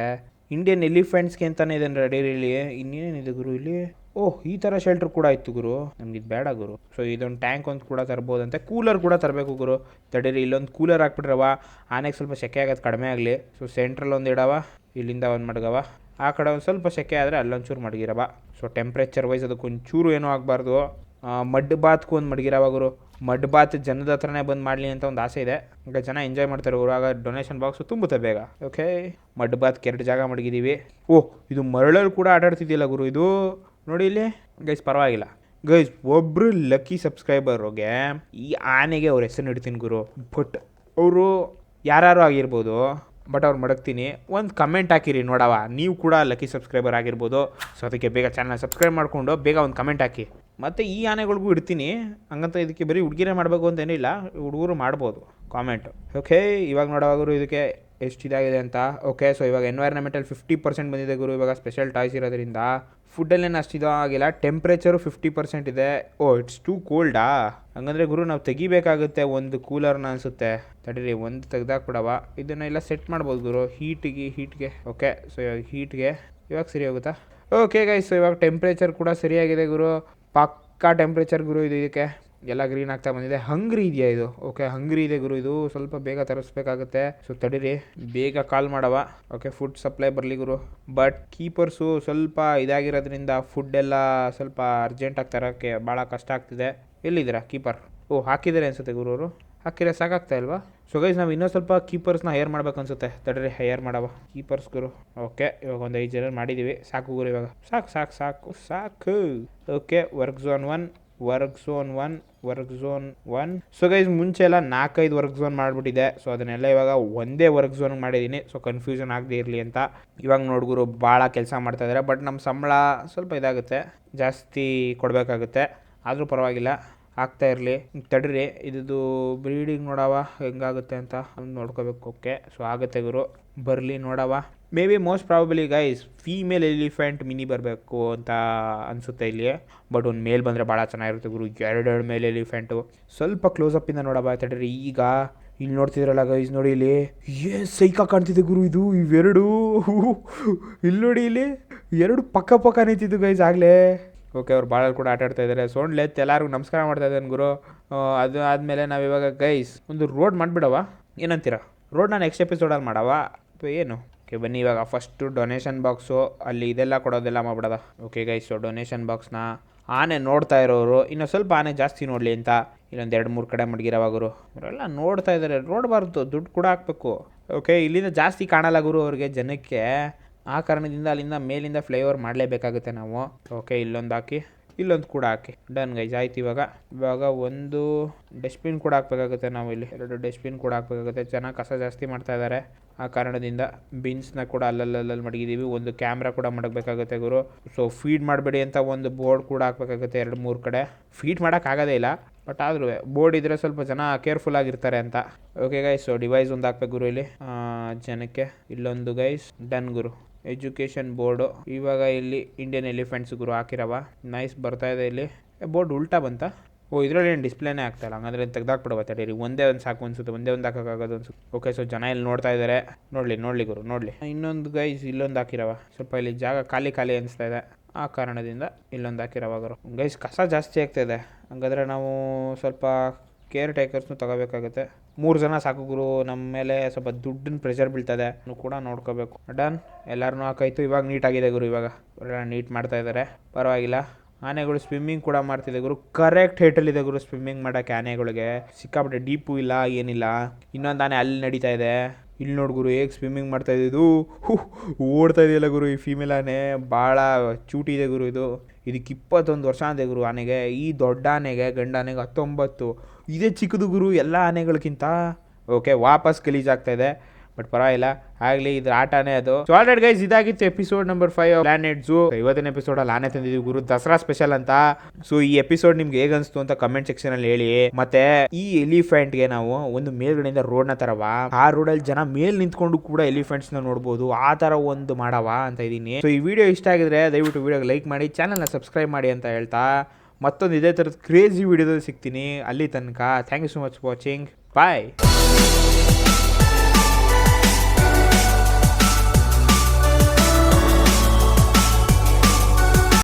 ಇಂಡಿಯನ್ ಎಲಿಫೆಂಟ್ಸ್ಗೆ ಅಂತಾನೆ ರೆಡಿ ಇರಲಿ. ಇನ್ನೇನಿದೆ ಗುರು ಇಲ್ಲಿ? ಓಹ್, ಈ ಥರ ಶೆಲ್ಟರ್ ಕೂಡ ಇತ್ತು ಗುರು. ನಮ್ಗೆ ಇದು ಬೇಡ ಗುರು. ಸೊ ಇದೊಂದು ಟ್ಯಾಂಕ್ ಒಂದು ಕೂಡ ತರ್ಬೋದಂತೆ. ಕೂಲರ್ ಕೂಡ ತರಬೇಕು ಗುರು. ತಡೀರಿ, ಇಲ್ಲೊಂದು ಕೂಲರ್ ಹಾಕ್ಬಿಟ್ರವ ಆನೆಗೆ ಸ್ವಲ್ಪ ಸೆಕೆ ಆಗೋದು ಕಡಿಮೆ ಆಗಲಿ. ಸೊ ಸೆಂಟ್ರಲ್ಲಿ ಒಂದು ಇಡವ ಇಲ್ಲಿಂದ ಒಂದು ಮಡ್ಗವ ಆ ಕಡೆ ಒಂದು ಸ್ವಲ್ಪ ಸೆಕೆ ಆದರೆ ಅಲ್ಲೊಂಚೂರು ಮಡಗಿರವ ಸೊ ಟೆಂಪ್ರೇಚರ್ ವೈಸ್ ಅದಕ್ಕೆ ಒಂಚೂರು ಏನೂ ಆಗಬಾರ್ದು. ಮಡ್ ಬಾತ್ಗೂ ಒಂದು ಮಡಗಿರವ ಗುರು ಮಡ್ ಬಾತ್ ಜನದ ಹತ್ರನೇ ಬಂದು ಮಾಡಲಿ ಅಂತ ಒಂದು ಆಸೆ ಇದೆ. ಈಗ ಜನ ಎಂಜಾಯ್ ಮಾಡ್ತಾರೆ ಊರಾಗ ಡೊನೇಷನ್ ಬಾಕ್ಸು ತುಂಬುತ್ತೆ ಬೇಗ. ಓಕೆ ಮಡ್ ಬಾತ್ ಎರಡು ಜಾಗ ಮಡಗಿದ್ದೀವಿ ಓಹ್ ಇದು ಮರಳಲ್ಲಿ ಕೂಡ ಆಟಾಡ್ತಿದ್ದಿಲ್ಲ ಗುರು ಇದು? ನೋಡಿ ಇಲ್ಲಿ. ಗೈಸ್ ಪರವಾಗಿಲ್ಲ. ಗೈಸ್ ಒಬ್ಬರು ಲಕ್ಕಿ ಸಬ್ಸ್ಕ್ರೈಬರ್ಗೆ ಈ ಆನೆಗೆ ಅವ್ರ ಹೆಸರು ಇಡ್ತೀನಿ ಗುರು. ಬಟ್ ಅವರು ಯಾರು ಆಗಿರ್ಬೋದು. ಬಟ್ ಅವ್ರು ಮಡಗ್ತೀನಿ. ಒಂದು ಕಮೆಂಟ್ ಹಾಕಿರಿ ನೋಡವ ನೀವು ಕೂಡ ಲಕ್ಕಿ ಸಬ್ಸ್ಕ್ರೈಬರ್ ಆಗಿರ್ಬೋದು. ಸೊ ಅದಕ್ಕೆ ಬೇಗ ಚಾನಲ್ ಸಬ್ಸ್ಕ್ರೈಬ್ ಮಾಡಿಕೊಂಡು ಬೇಗ ಒಂದು ಕಮೆಂಟ್ ಹಾಕಿ. ಮತ್ತು ಈ ಆನೆಗಳಿಗೂ ಇಡ್ತೀನಿ. ಹಂಗಂತ ಇದಕ್ಕೆ ಬರೀ ಹುಡುಗಿರೇ ಮಾಡಬೇಕು ಅಂತೇನಿಲ್ಲ. ಹುಡುಗರು ಮಾಡ್ಬೋದು. ಕಾಮೆಂಟ್ ಓಕೆ ಇವಾಗ ನೋಡೋವಾಗರು ಇದಕ್ಕೆ ಎಷ್ಟು ಇದಾಗಿದೆ ಅಂತ? ಓಕೆ ಸೊ ಇವಾಗ ಎನ್ವೈರ್ಮೆಂಟಲ್ ಫಿಫ್ಟಿ ಪರ್ಸೆಂಟ್ ಬಂದಿದೆ ಗುರು. ಇವಾಗ ಸ್ಪೆಷಲ್ ಟಾಯ್ಸ್ ಇರೋದ್ರಿಂದ ಫುಡ್ಡಲ್ಲೇನು ಅಷ್ಟು ಇದು ಆಗಿಲ್ಲ. ಟೆಂಪ್ರೇಚರು ಫಿಫ್ಟಿ ಪರ್ಸೆಂಟ್ ಇದೆ. ಓ ಇಟ್ಸ್ ಟೂ ಕೋಲ್ಡಾ ಹಂಗಂದ್ರೆ ಗುರು, ನಾವು ತೆಗಿಬೇಕಾಗುತ್ತೆ ಒಂದು ಕೂಲರ್ನ ಅನಿಸುತ್ತೆ. ತಡೀರಿ, ಒಂದು ತೆಗ್ದಾಕ್ಬಿಡವ. ಇದನ್ನೆಲ್ಲ ಸೆಟ್ ಮಾಡ್ಬೋದು ಗುರು. ಹೀಟಿಗೆ ಹೀಟ್ಗೆ ಓಕೆ ಸೊ ಇವಾಗ ಹೀಟ್ಗೆ ಇವಾಗ ಸರಿ ಹೋಗುತ್ತಾ? ಓಕೆ ಗೈಸ್ ಸೊ ಇವಾಗ ಟೆಂಪ್ರೇಚರ್ ಕೂಡ ಸರಿಯಾಗಿದೆ ಗುರು. ಪಕ್ಕ ಟೆಂಪ್ರೇಚರ್ ಗುರು ಇದು ಇದಕ್ಕೆ. ಎಲ್ಲ ಗ್ರೀನ್ ಆಗ್ತಾ ಬಂದಿದೆ. ಹಂಗ್ರಿ ಇದೆಯಾ ಇದು? ಓಕೆ ಹಂಗ್ರಿ ಇದೆ ಗುರು ಇದು. ಸ್ವಲ್ಪ ಬೇಗ ತರಿಸ್ಬೇಕಾಗುತ್ತೆ. ಸೊ ತಡೀರಿ. ಬೇಗ ಕಾಲ್ ಮಾಡವ. ಓಕೆ ಫುಡ್ ಸಪ್ಲೈ ಬರಲಿ ಗುರು. ಬಟ್ ಕೀಪರ್ಸು ಸ್ವಲ್ಪ ಇದಾಗಿರೋದ್ರಿಂದ ಫುಡ್ ಎಲ್ಲ ಸ್ವಲ್ಪ ಅರ್ಜೆಂಟ್ ಆಗಿ ತರೋಕ್ಕೆ ಭಾಳ ಕಷ್ಟ ಆಗ್ತಿದೆ. ಎಲ್ಲಿದ್ದೀರಾ ಕೀಪರ್ ಓ, ಹಾಕಿದ್ದಾರೆ ಅನ್ಸುತ್ತೆ ಗುರು ಅವರು. ಹಾಕಿದ್ರೆ ಸಾಕಾಗ್ತಾ ಇಲ್ವಾ? ಸೊ ಗೈಸ್ ನಾವು ಇನ್ನೂ ಸ್ವಲ್ಪ ಕೀಪರ್ಸ್ನ ಹೈಯರ್ ಮಾಡ್ಬೇಕು ಅನ್ಸುತ್ತೆ. ತಡೀರಿ ಹೈಯರ್ ಮಾಡವ. ಕೀಪರ್ಸ್ ಗುರು. ಓಕೆ ಇವಾಗ ಒಂದು ಐದು ಜನ ಮಾಡಿದ್ದೀವಿ ಸಾಕು ಗುರು ಇವಾಗ. ಸಾಕು ಸಾಕು ಸಾಕು ಸಾಕು. Okay work zone one work zone one, work zone one. So guys ಮುಂಚೆ ಎಲ್ಲ ನಾಲ್ಕೈದು ವರ್ಕ್ ಝೋನ್ ಮಾಡಿಬಿಟ್ಟಿದೆ. ಸೊ ಅದನ್ನೆಲ್ಲ ಇವಾಗ ಒಂದೇ ವರ್ಕ್ ಝೋನ್ ಮಾಡಿದ್ದೀನಿ. ಸೊ ಕನ್ಫ್ಯೂಷನ್ ಆಗದೆ ಇರಲಿ ಅಂತ. ಇವಾಗ ನೋಡ್ಗುರು ಭಾಳ ಕೆಲಸ ಮಾಡ್ತಾ ಇದ್ದಾರೆ ಬಟ್ ನಮ್ಮ ಸಂಬಳ ಸ್ವಲ್ಪ ಇದಾಗುತ್ತೆ. ಜಾಸ್ತಿ ಕೊಡಬೇಕಾಗುತ್ತೆ. ಆದರೂ ಪರವಾಗಿಲ್ಲ. ಆಗ್ತಾ ಇರಲಿ. ತಡ್ರಿ ಇದ್ದು ಬ್ರೀಡಿಂಗ್ ನೋಡವ ಹೆಂಗಾಗುತ್ತೆ ಅಂತ ನೋಡ್ಕೋಬೇಕು. ಓಕೆ ಸೊ ಆಗುತ್ತೆ ಗುರು. ಬರಲಿ ನೋಡವ maybe most probably guys female elephant mini ಬರಬೇಕು ಅಂತ ಅನಿಸುತ್ತೆ ಇಲ್ಲಿ ಬಟ್ ಒಂದು ಮೇಲ್ ಬಂದರೆ ಭಾಳ ಚೆನ್ನಾಗಿರುತ್ತೆ ಗುರು. ಎರಡೆರಡು ಮೇಲ್ ಎಲಿಫೆಂಟು ಸ್ವಲ್ಪ ಕ್ಲೋಸಪ್ಪಿಂದ ನೋಡವ ತಡ್ರಿ. ಈಗ ಇಲ್ಲಿ ನೋಡ್ತಿದ್ರಲ್ಲ ಗೈಸ್ ನೋಡಿ ಇಲ್ಲಿ. ಏ ಸೈಕ ಕಾಣ್ತಿದೆ ಗುರು ಇದು. ಇವೆರಡು. ಇಲ್ಲಿ ನೋಡಿ ಇಲ್ಲಿ. ಎರಡು ಪಕ್ಕ ಪಕ್ಕ ನಿಂತಿದ್ದು ಗೈಸ್ ಆಗಲೇ. ಓಕೆ ಅವ್ರು ಭಾಳ ಕೂಡ ಆಟ ಆಡ್ತಾ ಇದ್ದಾರೆ ಸೋಣ್ಲೆತ್ ಎಲ್ಲರಿಗೂ ನಮಸ್ಕಾರ ಮಾಡ್ತಾ ಇದ್ದಾನೆ ಗುರು. ಅದು ಆದಮೇಲೆ ನಾವು ಇವಾಗ ಗೈಸ್ ಒಂದು ರೋಡ್ ಮಾಡಿಬಿಡವಾ ಏನಂತೀರ? ರೋಡ್ನ ನೆಕ್ಸ್ಟ್ ಎಪಿಸೋಡಲ್ಲಿ ಮಾಡವ? ಅಥವಾ ಏನು? ಓಕೆ ಬನ್ನಿ, ಇವಾಗ ಫಸ್ಟು ಡೊನೇಷನ್ ಬಾಕ್ಸು ಅಲ್ಲಿ ಇದೆಲ್ಲ ಕೊಡೋದೆಲ್ಲ ಮಾಡ್ಬಿಡದ. ಓಕೆ ಗೈಸು ಡೊನೇಷನ್ ಬಾಕ್ಸ್ನ ಆನೆ ನೋಡ್ತಾ ಇರೋರು, ಇನ್ನು ಸ್ವಲ್ಪ ಆನೆ ಜಾಸ್ತಿ ನೋಡಲಿ ಅಂತ. ಇನ್ನೊಂದು ಎರಡು ಮೂರು ಕಡೆ ಮಡಗಿರೋವಾಗರು ಗುರು ಇವರೆಲ್ಲ ನೋಡ್ತಾ ಇದ್ದಾರೆ ನೋಡಬಾರ್ದು, ದುಡ್ಡು ಕೂಡ ಹಾಕ್ಬೇಕು. ಓಕೆ ಇಲ್ಲಿಂದ ಜಾಸ್ತಿ ಕಾಣಲ್ಲ ಗುರು ಅವ್ರಿಗೆ ಜನಕ್ಕೆ. ಆ ಕಾರಣದಿಂದ ಅಲ್ಲಿಂದ ಮೇಲಿಂದ ಫ್ಲೈಓವರ್ ಮಾಡಲೇಬೇಕಾಗುತ್ತೆ ನಾವು. ಓಕೆ ಇಲ್ಲೊಂದು ಹಾಕಿ. ಇಲ್ಲೊಂದು ಕೂಡ ಹಾಕಿ. ಡನ್ ಗೈಸ್ ಆಯ್ತು ಇವಾಗ. ಇವಾಗ ಒಂದು ಡಸ್ಟ್ಬಿನ್ ಕೂಡ ಹಾಕ್ಬೇಕಾಗುತ್ತೆ ನಾವು ಇಲ್ಲಿ. ಎರಡು ಡಸ್ಟ್ಬಿನ್ ಕೂಡ ಹಾಕ್ಬೇಕಾಗುತ್ತೆ. ಜನ ಕಸ ಜಾಸ್ತಿ ಮಾಡ್ತಾ ಇದ್ದಾರೆ ಆ ಕಾರಣದಿಂದ ಬಿನ್ಸ್ನ ಕೂಡ ಅಲ್ಲಲ್ಲಲ್ಲಿ ಮಡಗಿದ್ದೀವಿ. ಒಂದು ಕ್ಯಾಮ್ರಾ ಕೂಡ ಮಡಗಬೇಕಾಗುತ್ತೆ ಗುರು. ಸೊ ಫೀಡ್ ಮಾಡಬೇಡಿ ಅಂತ ಒಂದು ಬೋರ್ಡ್ ಕೂಡ ಹಾಕ್ಬೇಕಾಗುತ್ತೆ ಎರಡು, ಮೂರು ಕಡೆ. ಫೀಡ್ ಮಾಡೋಕ್ಕಾಗೋದೇ ಇಲ್ಲ. ಬಟ್ ಆದ್ರೂ ಬೋರ್ಡ್ ಇದ್ರೆ ಸ್ವಲ್ಪ ಜನ ಕೇರ್ಫುಲ್ ಆಗಿರ್ತಾರೆ ಅಂತ. ಓಕೆ ಗೈಸ್ ಸೊ ಡಿವೈಸ್ ಒಂದು ಹಾಕ್ಬೇಕು ಗುರು ಇಲ್ಲಿ. ಜನಕ್ಕೆ ಇಲ್ಲೊಂದು ಗೈಸ್ ಡನ್ ಗುರು. Education board. ಇವಾಗ ಇಲ್ಲಿ ಇಂಡಿಯನ್ ಎಲಿಫೆಂಟ್ಸ್ ಗುರು ಹಾಕಿರವ. ನೈಸ್ ಬರ್ತಾ ಇದೆ ಇಲ್ಲಿ. ಬೋರ್ಡ್ ಉಲ್ಟಾ ಬಂತ? ಓ, ಇದರಲ್ಲಿ ಏನು ಡಿಸ್ಪ್ಲೇನೇ ಆಗ್ತಾ ಇಲ್ಲ. ಹಂಗಂದ್ರೆ ತೆಗ್ದಾಕ್ಬಿಡುವ ತಡೀರಿ. ಒಂದೇ ಒಂದು ಸಾಕು ಅನ್ಸುತ್ತೆ. ಒಂದೇ ಒಂದು ಹಾಕೋಕ್ಕಾಗೋದು ಅನ್ಸುತ್ತೆ. ಓಕೆ ಸೊ ಜನ ಇಲ್ಲಿ ನೋಡ್ತಾ ಇದ್ದಾರೆ ನೋಡಲಿ ನೋಡಲಿ ಗುರು, ನೋಡಲಿ. ಇನ್ನೊಂದು ಗೈಸ್ ಇಲ್ಲೊಂದು ಹಾಕಿರವ. ಸ್ವಲ್ಪ ಇಲ್ಲಿ ಜಾಗ ಖಾಲಿ ಖಾಲಿ ಅನಿಸ್ತಾ ಇದೆ. ಆ ಕಾರಣದಿಂದ ಇಲ್ಲೊಂದು ಹಾಕಿರವಾಗ ಗೈಸ್ ಕಸ ಜಾಸ್ತಿ ಆಗ್ತಾ ಇದೆ. ಹಂಗಾದ್ರೆ ನಾವು ಸ್ವಲ್ಪ ಕೇರ್ ಟೇಕರ್ಸ್ನು ತಗೋಬೇಕಾಗುತ್ತೆ. ಮೂರು ಜನ ಸಾಕು ಗುರು ನಮ್ಮ ಮೇಲೆ ಸ್ವಲ್ಪ ದುಡ್ಡಿನ ಪ್ರೆಷರ್ ಬೀಳ್ತದೆ. ಕೂಡ ನೋಡ್ಕೋಬೇಕು. ಡನ್? ಎಲ್ಲರೂ ಹಾಕಾಯ್ತು ಇವಾಗ ನೀಟಾಗಿದೆ ಗುರು ಇವಾಗ. ನೀಟ್ ಮಾಡ್ತಾ ಇದ್ದಾರೆ ಪರವಾಗಿಲ್ಲ. ಆನೆಗಳು ಸ್ವಿಮ್ಮಿಂಗ್ ಕೂಡ ಮಾಡ್ತಿದೆ ಗುರು. ಕರೆಕ್ಟ್ ಹೇಟಲ್ಲಿದೆ ಗುರು ಸ್ವಿಮ್ಮಿಂಗ್ ಮಾಡೋಕ್ಕೆ ಆನೆಗಳಿಗೆ. ಸಿಕ್ಕಾಪಟ್ಟೆ ಡೀಪು ಇಲ್ಲ, ಏನಿಲ್ಲ. ಇನ್ನೊಂದು ಆನೆ ಅಲ್ಲಿ ನಡೀತಾ ಇದೆ. ಇಲ್ಲಿ ನೋಡು ಗುರು ಹೇಗೆ ಸ್ವಿಮ್ಮಿಂಗ್ ಮಾಡ್ತಾ ಇದ್ದು ಇದು? ಹು, ಓಡ್ತಾ ಇದೆಯಲ್ಲ ಗುರು ಈ ಫೀಮೇಲ್ ಆನೆ. ಭಾಳ ಚೂಟಿ ಇದೆ ಗುರು ಇದು. ಇದಕ್ಕೆ ಇಪ್ಪತ್ತೊಂದು ವರ್ಷ ಅಂದೆ ಗುರು ಆನೆಗೆ. ಈ ದೊಡ್ಡ ಆನೆಗೆ ಗಂಡ ಆನೆಗೆ ಹತ್ತೊಂಬತ್ತು. ಇದೇ ಚಿಕ್ಕದು ಗುರು ಎಲ್ಲ ಆನೆಗಳಿಗಿಂತ. ಓಕೆ ವಾಪಸ್ ಗಲೀಜಾಗ್ತಾ ಇದೆ. ಬಟ್ ಪರವಾಗಿಲ್ಲ. ಆಗಲಿ, ಇದ್ರ ಆಟನೇ ಅದು. ಆಲ್ರೆಡಿ ಗೈಸ್ ಇದಾಗಿತ್ತು episode number five planet zoo ಇವತ್ತಿನ ಎಪಿಸೋಡಲ್ಲಿ ಆನೆ ತಂದಿದ್ವಿ ಗುರು. ದಸರಾ ಸ್ಪೆಷಲ್ ಅಂತ. ಸೊ ಈ ಎಪಿಸೋಡ್ ನಿಮ್ಗೆ ಹೇಗೆ ಅನಿಸ್ತು ಅಂತ ಕಮೆಂಟ್ ಸೆಕ್ಷನ್ ಅಲ್ಲಿ ಹೇಳಿ. ಮತ್ತೆ, ಈ ಎಲಿಫೆಂಟ್ಗೆ ನಾವು ಒಂದು ಮೇಲ್ಗಡೆಯಿಂದ ರೋಡ್ನ ತರವಾ. ಆ ರೋಡ್ ಅಲ್ಲಿ ಜನ ಮೇಲ್ ನಿಂತ್ಕೊಂಡು ಕೂಡ ಎಲಿಫೆಂಟ್ಸ್ನ ನೋಡಬಹುದು ಆ ತರ ಒಂದು ಮಾಡವ ಅಂತ ಇದೀನಿ ಸೊ ಈ ವಿಡಿಯೋ ಇಷ್ಟ ಆಗಿದ್ರೆ ದಯವಿಟ್ಟು ವಿಡಿಯೋಗೆ ಲೈಕ್ ಮಾಡಿ ಚಾನಲ್ನ ಸಬ್ಸ್ಕ್ರೈಬ್ ಮಾಡಿ ಅಂತ ಹೇಳ್ತಾ. ಮತ್ತೊಂದು ಇದೇ ಥರದ ಕ್ರೇಜಿ ವಿಡಿಯೋದಲ್ಲಿ ಸಿಗ್ತೀನಿ. ಅಲ್ಲಿ ತನಕ thank you so much watching bye